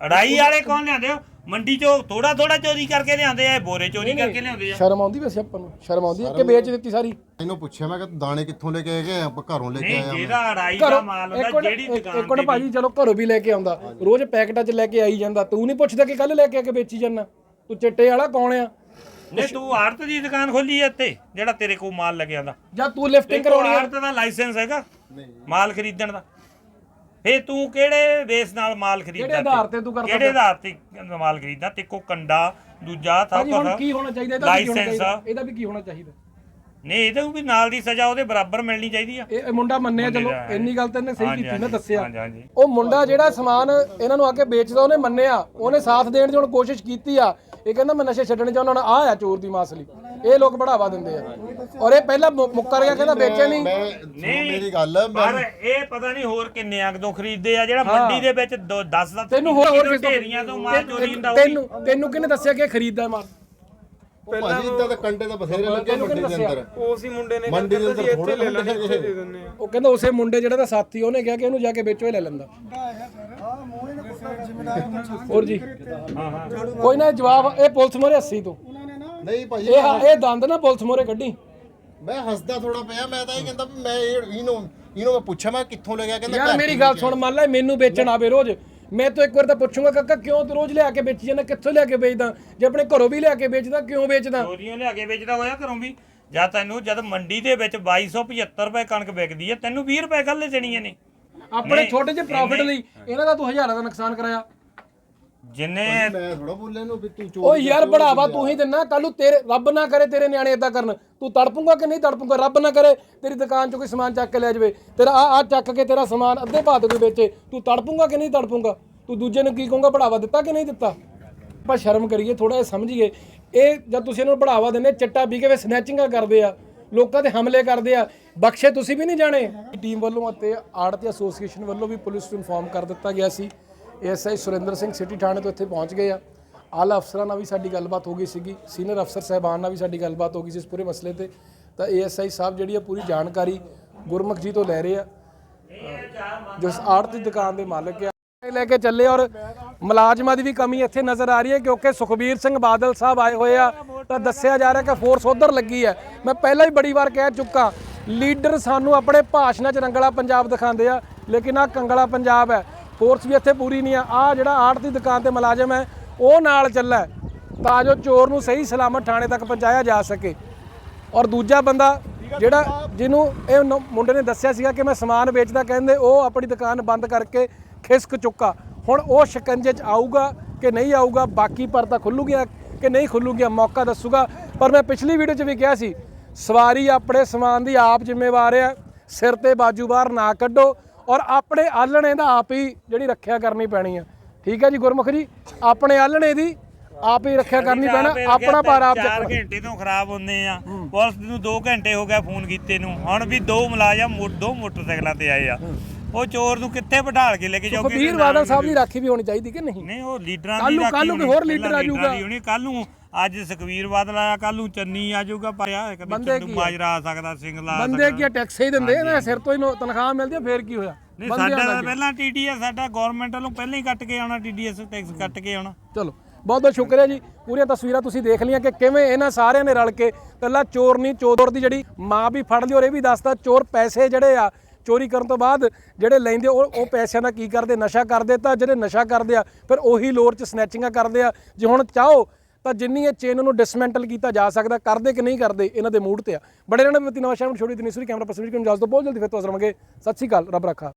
[SPEAKER 2] ਅੜਾਈ ਵਾਲੇ ਕੌਣ ਲਿਆਂਦੇ ਆ? ਮੰਡੀ ਚੋਂ ਥੋੜਾ ਥੋੜਾ ਚੋਰੀ ਕਰਕੇ ਲਿਆਂਦੇ ਆ ਇਹ ਬੋਰੇ ਚੋਰੀ ਕਰਕੇ ਲਿਆਉਂਦੇ ਆ।
[SPEAKER 1] ਸ਼ਰਮ ਆਉਂਦੀ ਵੈਸੇ ਆਪਾਂ ਨੂੰ। ਸ਼ਰਮ ਆਉਂਦੀ ਹੈ ਕਿ ਵੇਚ ਦਿੱਤੀ ਸਾਰੀ?
[SPEAKER 7] ਇਹਨੂੰ ਪੁੱਛਿਆ ਮੈਂ ਕਿ ਦਾਣੇ ਕਿੱਥੋਂ ਲੈ ਕੇ ਆਏ ਗਏ ਆਪਾਂ ਘਰੋਂ ਲੈ ਕੇ
[SPEAKER 2] ਨਹੀਂ
[SPEAKER 7] ਆਇਆ
[SPEAKER 2] ਜਿਹਦਾ ਅੜਾਈ ਦਾ
[SPEAKER 1] ਘਰੋਂ
[SPEAKER 2] ਮਾਲ ਹੁੰਦਾ ਜਿਹੜੀ ਦੁਕਾਨ
[SPEAKER 1] ਇੱਕ ਮਿੰਟ
[SPEAKER 2] ਤੇ
[SPEAKER 1] ਭਾਜੀ ਚਲੋ ਘਰੋਂ ਵੀ ਲੈ ਕੇ ਆਉਂਦਾ। ਰੋਜ਼ ਪੈਕਟਾਂ 'ਚ ਲੈ ਕੇ ਆਈ ਜਾਂਦਾ। ਤੂੰ ਨਹੀਂ ਪੁੱਛਦਾ ਕਿ ਕੱਲ ਲੈ ਕੇ ਆ ਕੇ ਵੇਚੀ ਜਾਂਦਾ? ਤੂੰ ਚਿੱਟੇ ਵਾਲਾ ਕੌਣ ਆ?
[SPEAKER 2] ਨਹੀਂ ਤੂੰ ਆੜਤ ਦੀ ਦੁਕਾਨ ਖੋਲੀ ਐ ਇੱਥੇ ਜਿਹੜਾ ਤੇਰੇ ਕੋਲ ਮਾਲ ਲੱਗਿਆ ਦਾ
[SPEAKER 1] ਜਾਂ ਤੂੰ ਲਿਫਟਿੰਗ ਕਰਾਉਣੀ ਆ?
[SPEAKER 2] ਆੜਤ ਦਾ ਲਾਇਸੈਂਸ ਹੈਗਾ ਮਾਲ ਖਰੀਦਣ ਦਾ। ਫੇ ਤੂੰ ਕਿਹੜੇ ਬੇਸ ਨਾਲ ਮਾਲ ਖਰੀਦਦਾ
[SPEAKER 1] ਕਿਹੜੇ ਆਧਾਰ ਤੇ ਤੂੰ ਕਰਦਾ
[SPEAKER 2] ਕਿਹੜੇ
[SPEAKER 1] ਪਿਆ?
[SPEAKER 2] ਆਧਾਰ ਤੇ ਮਾਲ ਖਰੀਦਦਾ? ਤੇ ਕੋ ਕੰਡਾ ਦੂਜਾ ਸਭ
[SPEAKER 1] ਭਾਜੀ ਹੁਣ ਕੀ ਹੋਣਾ ਚਾਹੀਦਾ? ਇਹਦਾ ਵੀ ਕੀ ਹੋਣਾ
[SPEAKER 2] ਲਾਇਸੈਂਸ
[SPEAKER 1] ਚਾਹੀਦਾ? ਇਹਦਾ ਵੀ ਕੀ ਹੋਣਾ ਚਾਹੀਦਾ?
[SPEAKER 2] ਨਹੀਂ ਇਹਦੇ ਵੀ ਨਾਲ ਦੀ ਸਜ਼ਾ ਉਹਦੇ ਬਰਾਬਰ ਮਿਲਣੀ ਚਾਹੀਦੀ ਆ।
[SPEAKER 1] ਇਹ ਇਹ ਮੁੰਡਾ ਮੰਨਿਆ ਚਲੋ
[SPEAKER 2] ਦਾ ਹੈ।
[SPEAKER 1] ਇੰਨੀ ਗੱਲ ਤਾਂ ਇਹਨੇ ਸਹੀ
[SPEAKER 2] ਹਾਂਜੀ,
[SPEAKER 1] ਕੀਤੀ ਨਾ
[SPEAKER 2] ਹਾਂਜੀ,
[SPEAKER 1] ਦੱਸਿਆ।
[SPEAKER 2] ਹਾਂਜੀ, ਹਾਂਜੀ।
[SPEAKER 1] ਉਹ ਮੁੰਡਾ ਜਿਹੜਾ ਸਮਾਨ ਇਹਨਾਂ ਨੂੰ ਆ ਕੇ ਵੇਚਦਾ ਉਹਨੇ ਮੰਨਿਆ। ਉਹਨੇ ਸਾਥ ਦੇਣ ਦੀ ਹੁਣ ਕੋਸ਼ਿਸ਼ ਕੀਤੀ ਆ। ਇਹ ਕਹਿੰਦਾ ਮੈਂ ਨਸ਼ੇ ਛੱਡਣੇ ਚਾਹੁੰਦਾ ਹੁਣ ਆ ਆ ਚੋਰ ਦੀ ਮਾਸਲੀ ਇਹ ਲੋਕ ਬੜਾਵਾ ਦਿੰਦੇ ਆ। ਔਰ ਇਹ ਪਹਿਲਾਂ ਮੁ- ਮੁੱਕਰ ਗਿਆ ਕਹਿੰਦਾ ਵੇਚੇ ਨਹੀਂ।
[SPEAKER 7] ਮੈਂ
[SPEAKER 2] ਨਹੀਂ,
[SPEAKER 7] ਮੇਰੀ ਗੱਲ
[SPEAKER 2] ਪਰ ਇਹ ਪਤਾ ਨਹੀਂ ਹੋਰ ਕਿੰਨੇ ਆ ਕਦੋਂ ਖਰੀਦਦੇ ਆ ਜਿਹੜਾ ਮੰਡੀ ਦੇ ਵਿੱਚ 10 10
[SPEAKER 1] ਤੈਨੂੰ ਹੋਰ ਹੋਰ ਕਿਸ ਤੋਂ-
[SPEAKER 2] ਢੇਰੀਆਂ ਤੋਂ ਮਾਲ ਚੋਰੀ ਹੁੰਦਾ
[SPEAKER 1] ਤੈਨੂੰ ਤੈਨੂੰ ਕਿਹਨੇ ਦੱਸਿਆ ਕਿ ਇਹ ਖਰੀਦਦਾ ਮਾਲ?
[SPEAKER 7] ਭਾਜੀ ਇਦਾਂ ਤਾਂ ਕੰਡੇ ਤਾਂ ਬਥੇਰੇ ਲੱਗੇ ਮੰਡੀ ਦੇ ਅੰਦਰ।
[SPEAKER 3] ਉਸ ਹੀ ਮੁੰਡੇ ਨੇ
[SPEAKER 7] ਮੰਡੀ ਦੇ
[SPEAKER 3] ਕਹਿੰਦਾ
[SPEAKER 7] ਅੰਦਰ
[SPEAKER 3] ਜੀ ਇੱਥੇ ਲੈ ਲੈਣੇ ਇੱਥੇ। ਦੇ ਦਿੰਦੇ ਆ।
[SPEAKER 1] ਉਹ ਕਹਿੰਦਾ ਉਸੇ ਮੁੰਡੇ ਜਿਹੜਾ ਦਾ ਸਾਥੀ ਉਹਨੇ ਕਿਹਾ ਕਿ ਇਹਨੂੰ ਜਾ ਕੇ ਵੇਚੋ ਇਹ ਲੈ ਲੈਂਦਾ। ਹੋਰ ਜੀ। ਕੋਈ ਨਾ ਜਵਾਬ ਇਹ ਪੁਲਿਸ ਮੋਰੇ ਹੱਸੀ ਤੂੰ।
[SPEAKER 7] ਨਹੀਂ ਭਾਜੀ
[SPEAKER 1] ਇਹ ਇਹ ਦੰਦ ਨਾ ਪੁਲਿਸ ਮੋਰੇ ਕੱਢੀ।
[SPEAKER 7] ਮੈਂ ਹੱਸਦਾ ਥੋੜਾ ਪਿਆ ਮੈਂ ਤਾਂ ਇਹ ਕਹਿੰਦਾ ਮੈਂ ਇਹ- ਇਹਨੂੰ ਇਹਨੂੰ ਮੈਂ ਪੁੱਛਿਆ ਮੈਂ ਕਿੱਥੋਂ ਲੈ ਗਿਆ ਕਹਿੰਦਾ
[SPEAKER 1] ਯਾਰ ਮੇਰੀ ਗੱਲ ਸੁਣ ਮੰਨ ਲੈ ਮੈਨੂੰ ਵੇਚਣ ਆਵੇ ਰੋਜ਼। ਮੈਂ ਤਾਂ ਇੱਕ ਵਾਰ ਤਾਂ ਪੁੱਛੂੰਗਾ ਕਾਕਾ ਕਿਉਂ ਤੂੰ ਰੋਜ਼ ਲਿਆ ਕੇ ਵੇਚੀ ਜਾਂਦਾ? ਕਿੱਥੋਂ ਲਿਆ ਕੇ ਵੇਚਦਾ? ਜੇ ਆਪਣੇ ਘਰੋਂ ਵੀ ਲਿਆ ਕੇ ਵੇਚਦਾ ਕਿਉਂ ਵੇਚਦਾ?
[SPEAKER 2] ਚੋਰੀਆਂ ਲਿਆ ਕੇ ਵੇਚਦਾ ਹੋਇਆ ਘਰੋਂ ਵੀ। ਜਾਂ ਤੈਨੂੰ ਜਦ ਮੰਡੀ ਦੇ ਵਿੱਚ 2275 ਰੁਪਏ ਕਣਕ ਵਿਕਦੀ ਹੈ ਤੈਨੂੰ 20 ਰੁਪਏ ਕੱਲੇ ਦੇਣੀਆਂ ਨੇ।
[SPEAKER 1] ਆਪਣੇ ਛੋਟੇ ਜਿਹੇ ਪ੍ਰੋਫਿਟ ਲਈ ਇਹਨਾਂ ਦਾ ਤੂੰ ਹਜ਼ਾਰਾਂ ਦਾ ਨੁਕਸਾਨ ਕਰਾਇਆ।
[SPEAKER 2] ਜਿੰਨੇ
[SPEAKER 7] ਮੈਂ ਥੋੜਾ ਬੋਲਿਆ ਇਹਨੂੰ ਵੀ ਤੂੰ ਚੋਰ
[SPEAKER 1] ਓ ਯਾਰ ਬੜਾਵਾ ਤੂੰ ਹੀ ਦਿੰਨਾ ਕੱਲ ਨੂੰ ਤੇਰੇ ਰੱਬ ਨਾ ਕਰੇ ਤੇਰੇ ਨਿਆਣੇ ਇਦਾਂ ਕਰਨ। ਤੂੰ ਤੜਪੂਗਾ ਕਿ ਨਹੀਂ ਤੜਪੂਗਾ ਰੱਬ ਨਾ ਕਰੇ ਤੇਰੀ ਦੁਕਾਨ 'ਚੋਂ ਕੋਈ ਸਮਾਨ ਚੱਕ ਕੇ ਲੈ ਜਾਵੇ। ਤੇਰਾ ਆ ਆ ਚੱਕ ਕੇ ਤੇਰਾ ਸਮਾਨ ਅੱਧੇ ਭਾਅ ਤੇ ਕੋਈ ਵੇਚੇ ਤੂੰ ਤੜਪੂਗਾ ਕਿ ਨਹੀਂ ਤੜਪੂਗਾ? ਤੂੰ ਦੂਜੇ ਨੂੰ ਕੀ ਕਹੂੰਗਾ ਬੜਾਵਾ ਦਿੱਤਾ ਕਿ ਨਹੀਂ ਦਿੱਤਾ? ਆਪਾਂ ਸ਼ਰਮ ਕਰੀਏ ਥੋੜਾ ਜਿਹਾ ਸਮਝੀਏ। ਇਹ ਜਦ ਤੁਸੀਂ ਇਹਨਾਂ ਨੂੰ ਬੜਾਵਾ ਦਿੰਦੇ ਚਿੱਟਾ ਪੀ ਕੇ ਵੇ ਸਨੈਚਿੰਗਾਂ ਕਰਦੇ ਆ। ਲੋਕਾਂ ਤੇ ਹਮਲੇ ਕਰਦੇ ਆ। ਬਖਸ਼ੇ ਤੁਸੀਂ ਵੀ ਨਹੀਂ ਜਾਣੇ। ਟੀਮ ਵੱਲੋਂ ਅਤੇ ਆੜਤੀ ਐਸੋਸੀਏਸ਼ਨ ਵੱਲੋਂ ਵੀ ਪੁਲਿਸ ਨੂੰ ਇਨਫੋਰਮ ਕਰ ਦਿੱਤਾ ਗਿਆ ਸੀ। ਐਸਆਈ ਸੁਰਿੰਦਰ ਸਿੰਘ ਸਿਟੀ ਥਾਣੇ ਤੋਂ ਇੱਥੇ ਪਹੁੰਚ ਗਏ ਆ। ਆਲਾ ਅਫਸਰਾਂ ਨਾਲ ਵੀ ਸਾਡੀ ਗੱਲਬਾਤ ਹੋ ਗਈ ਸੀਗੀ, ਸੀਨੀਅਰ ਅਫਸਰ ਸਹਿਬਾਨ ਨਾਲ ਵੀ ਸਾਡੀ ਗੱਲਬਾਤ ਹੋ ਗਈ ਸੀ ਇਸ ਪੂਰੇ ਮਸਲੇ ਤੇ। ਤਾਂ ਏਐਸਆਈ ਸਾਹਿਬ ਜਿਹੜੀ ਆ ਪੂਰੀ ਜਾਣਕਾਰੀ ਗੁਰਮੁਖ ਜੀ ਤੋਂ ਲੈ ਰਹੇ ਆ। ਜੋ ਇਸ ਆੜਤ ਦੀ ਦੁਕਾਨ ਦੇ ਮਾਲਕ ਆ ਲੈ ਕੇ ਚੱਲੇ ਔਰ ਮੁਲਾਜ਼ਮਾਂ ਦੀ ਵੀ ਕਮੀ ਇੱਥੇ ਨਜ਼ਰ ਆ ਰਹੀ ਹੈ ਕਿਉਂਕਿ ਸੁਖਬੀਰ ਸਿੰਘ ਬਾਦਲ ਸਾਹਿਬ ਆਏ ਹੋਏ ਆ। ਤਾਂ ਦੱਸਿਆ ਜਾ ਰਿਹਾ ਕਿ ਫੋਰਸ ਉਧਰ ਲੱਗੀ ਹੈ। ਮੈਂ ਪਹਿਲਾਂ ਹੀ ਬੜੀ ਵਾਰ ਕਹਿ ਚੁੱਕਾ, ਲੀਡਰ ਸਾਨੂੰ ਆਪਣੇ ਭਾਸ਼ਣਾਂ 'ਚ ਰੰਗਲਾ ਪੰਜਾਬ ਦਿਖਾਉਂਦੇ ਆ, ਲੇਕਿਨ ਆ ਕੰਗਲਾ ਪੰਜਾਬ ਹੈ। ਫੋਰਸ ਵੀ ਇੱਥੇ ਪੂਰੀ ਨਹੀਂ ਆ। ਆ ਜਿਹੜਾ ਆੜਤ ਦੀ ਦੁਕਾਨ ਤੇ ਮੁਲਾਜ਼ਮ ਹੈ, ਉਹ ਨਾਲ ਚੱਲਾ। ਤਾਂ ਜੋ ਚੋਰ ਨੂੰ ਸਹੀ ਸਲਾਮਤ ਥਾਣੇ ਤੱਕ ਪਹੁੰਚਾਇਆ ਜਾ ਸਕੇ। ਔਰ ਦੂਜਾ ਬੰਦਾ ਜਿਹੜਾ ਜਿਹਨੂੰ ਇਹ ਮੁੰਡੇ ਨੇ ਦੱਸਿਆ ਸੀਗਾ ਕਿ ਮੈਂ ਸਮਾਨ ਵੇਚਦਾ, ਕਹਿੰਦੇ ਉਹ ਆਪਣੀ ਦੁਕਾਨ ਬੰਦ ਕਰਕੇ ਖਿਸਕ ਚੁੱਕਾ। ਹੁਣ ਉਹ ਸ਼ਿਕੰਜੇ 'ਚ ਆਊਗਾ ਕਿ ਨਹੀਂ ਆਊਗਾ, ਬਾਕੀ ਪਰਦਾ ਖੁੱਲੂ ਗਿਆ ਕਿ ਨਹੀਂ ਖੁੱਲੂ ਮੌਕਾ ਦੱਸੂਗਾ। ਪਰ ਮੈਂ ਪਿਛਲੀ ਵੀਡੀਓ 'ਚ ਵੀ ਕਿਹਾ ਸੀ, ਸਵਾਰੀ ਆਪਣੇ ਸਮਾਨ ਦੀ ਆਪ ਜ਼ਿੰਮੇਵਾਰ ਹੈ, ਸਿਰ ਤੇ ਬਾਜੂ ਬਾਹਰ ਨਾ ਕੱਢੋ। ਔਰ ਆਪਣੇ ਆਲਣੇ ਦਾ ਆਪ ਹੀ ਜਿਹੜੀ ਰੱਖਿਆ ਕਰਨੀ ਪੈਣੀ ਆ। ਠੀਕ ਹੈ ਜੀ ਗੁਰਮੁਖ ਜੀ? ਆਪਣੇ ਆਲਣੇ ਦੀ ਆਪ ਹੀ ਰੱਖਿਆ ਕਰਨੀ ਪੈਣਾ ਆਪਣਾ ਭਾਰ ਆਪ
[SPEAKER 2] 4
[SPEAKER 1] ਚੱਕਣਾ
[SPEAKER 2] ਘੰਟੇ ਤੋਂ ਖਰਾਬ ਹੁੰਦੇ ਆ। ਪੁਲਿਸ ਨੂੰ 2 ਘੰਟੇ ਹੋ ਗਿਆ ਫੋਨ ਕੀਤੇ ਨੂੰ। ਹੁਣ ਵੀ ਦੋ ਮੁਲਾਜ਼ਮ ਦੋ ਮੋਟਰਸਾਈਕਲਾਂ ਤੇ ਆਏ ਆ। ਉਹ ਚੋਰ ਨੂੰ ਕਿੱਥੇ ਬਿਠਾਲ ਕੇ ਲੈ ਕੇ ਜਾਓਗੇ
[SPEAKER 1] ਸੁਖਬੀਰ ਬਾਦਲ ਸਾਹਿਬ ਦੀ ਰਾਖੀ ਵੀ ਹੋਣੀ ਚਾਹੀਦੀ ਕਿ ਨਹੀਂ?
[SPEAKER 2] ਨਹੀਂ ਉਹ ਲੀਡਰਾਂ ਦੀ ਰਾਖੀ
[SPEAKER 1] ਕੱਲ੍ਹ ਨੂੰ ਕੋਈ ਹੋਰ ਲੀਡਰ ਆ ਜਾਊਗਾ।
[SPEAKER 2] ਕੱਲ ਨੂੰ ਅੱਜ ਸੁਖਬੀਰ ਬਾਦਲ ਆਇਆ ਕੱਲ ਨੂੰ ਚੰਨੀ ਆ ਜਾਊਗਾ ਪਰ ਆ ਕਦੇ
[SPEAKER 1] ਬੰਦੇ
[SPEAKER 2] ਚੰਦੂ
[SPEAKER 1] ਕੀ ਆ?
[SPEAKER 2] ਮਾਜਰਾ ਆ ਸਕਦਾ ਸਿੰਗਲਾ ਆ
[SPEAKER 1] ਬੰਦੇ ਕੀ ਆ, ਟੈਕਸ ਹੀ ਦਿੰਦੇ ਇਹਨਾਂ ਦੇ ਸਿਰ ਤੋਂ ਹੀ ਨੋ- ਤਨਖਾਹ ਮਿਲਦੀ ਆ ਫੇਰ ਕੀ ਹੋਇਆ?
[SPEAKER 2] ਨਹੀਂ
[SPEAKER 1] ਬੰਦਿਆਂ
[SPEAKER 2] ਸਾਡਾ
[SPEAKER 1] ਦਾ
[SPEAKER 2] ਤਾਂ
[SPEAKER 1] ਕੀ?
[SPEAKER 2] ਪਹਿਲਾਂ ਟੀਡੀਐਸ ਸਾਡਾ ਗਵਰਨਮੈਂਟ ਵੱਲੋਂ ਪਹਿਲਾਂ ਹੀ ਕੱਟ ਕੇ ਆਉਣਾ ਟੀਡੀਐਸ ਟੈਕਸ ਕੱਟ ਕੇ ਆਉਣਾ।
[SPEAKER 1] ਚਲੋ ਬਹੁਤ ਬਹੁਤ ਸ਼ੁਕਰੀਆ ਜੀ। ਪੂਰੀਆਂ ਤਸਵੀਰਾਂ ਤੁਸੀਂ ਦੇਖ ਲਈਆਂ ਕਿ ਕਿਵੇਂ ਇਹਨਾਂ ਸਾਰਿਆਂ ਨੇ ਰਲ ਕੇ ਕੱਲਾ ਚੋਰ ਨਹੀਂ ਚੋਰ ਦੀ ਜਿਹੜੀ ਮਾਂ ਵੀ ਫੜ ਲਈ ਔਰ ਇਹ ਵੀ ਦੱਸਦਾ ਚੋਰ ਪੈਸੇ ਜਿਹੜੇ ਆ ਚੋਰੀ ਕਰਨ ਤੋਂ ਬਾਅਦ ਜਿਹੜੇ ਲੈਂਦੇ ਉਹ ਉਹ ਪੈਸਿਆਂ ਦਾ ਕੀ ਕਰਦੇ ਨਸ਼ਾ ਕਰਦੇ ਤਾਂ ਜਿਹੜੇ ਨਸ਼ਾ ਕਰਦੇ ਆ ਫਿਰ ਉਹੀ ਲੋਰ ਚ ਸਨੈਚਿੰਗਾਂ ਕਰਦੇ ਆ। ਜੇ ਹੁਣ ਚਾਹੋ ਤਾਂ ਜਿੰਨੀ ਇਹ ਚੇਨ ਨੂੰ ਡਿਸਮੈਂਟਲ ਕੀਤਾ ਜਾ ਸਕਦਾ, ਕਰਦੇ ਕਿ ਨਹੀਂ ਕਰਦੇ, ਇਹਨਾਂ ਦੇ ਮੂਡ ਤੇ ਆ। ਬੜੇ ਰਹਿਣਾ ਬਿਤੀ ਨਵਾਂ ਸ਼ਹਿਰ ਨੂੰ ਛੋੜੀ ਦਿਨੀ ਸੂਰੀ ਕੈਮਰਾ ਪਰਸਨ ਜੀ ਨੂੰ ਇਜਾਜ਼ਤ ਬਹੁਤ ਜਲਦੀ ਫਿਰ ਤੋਂ ਹਾਜ਼ਰ ਹੋਵਾਂਗੇ ਸਤਿ ਸ਼੍ਰੀ ਅਕਾਲ, ਰੱਬ ਰੱਖਾ।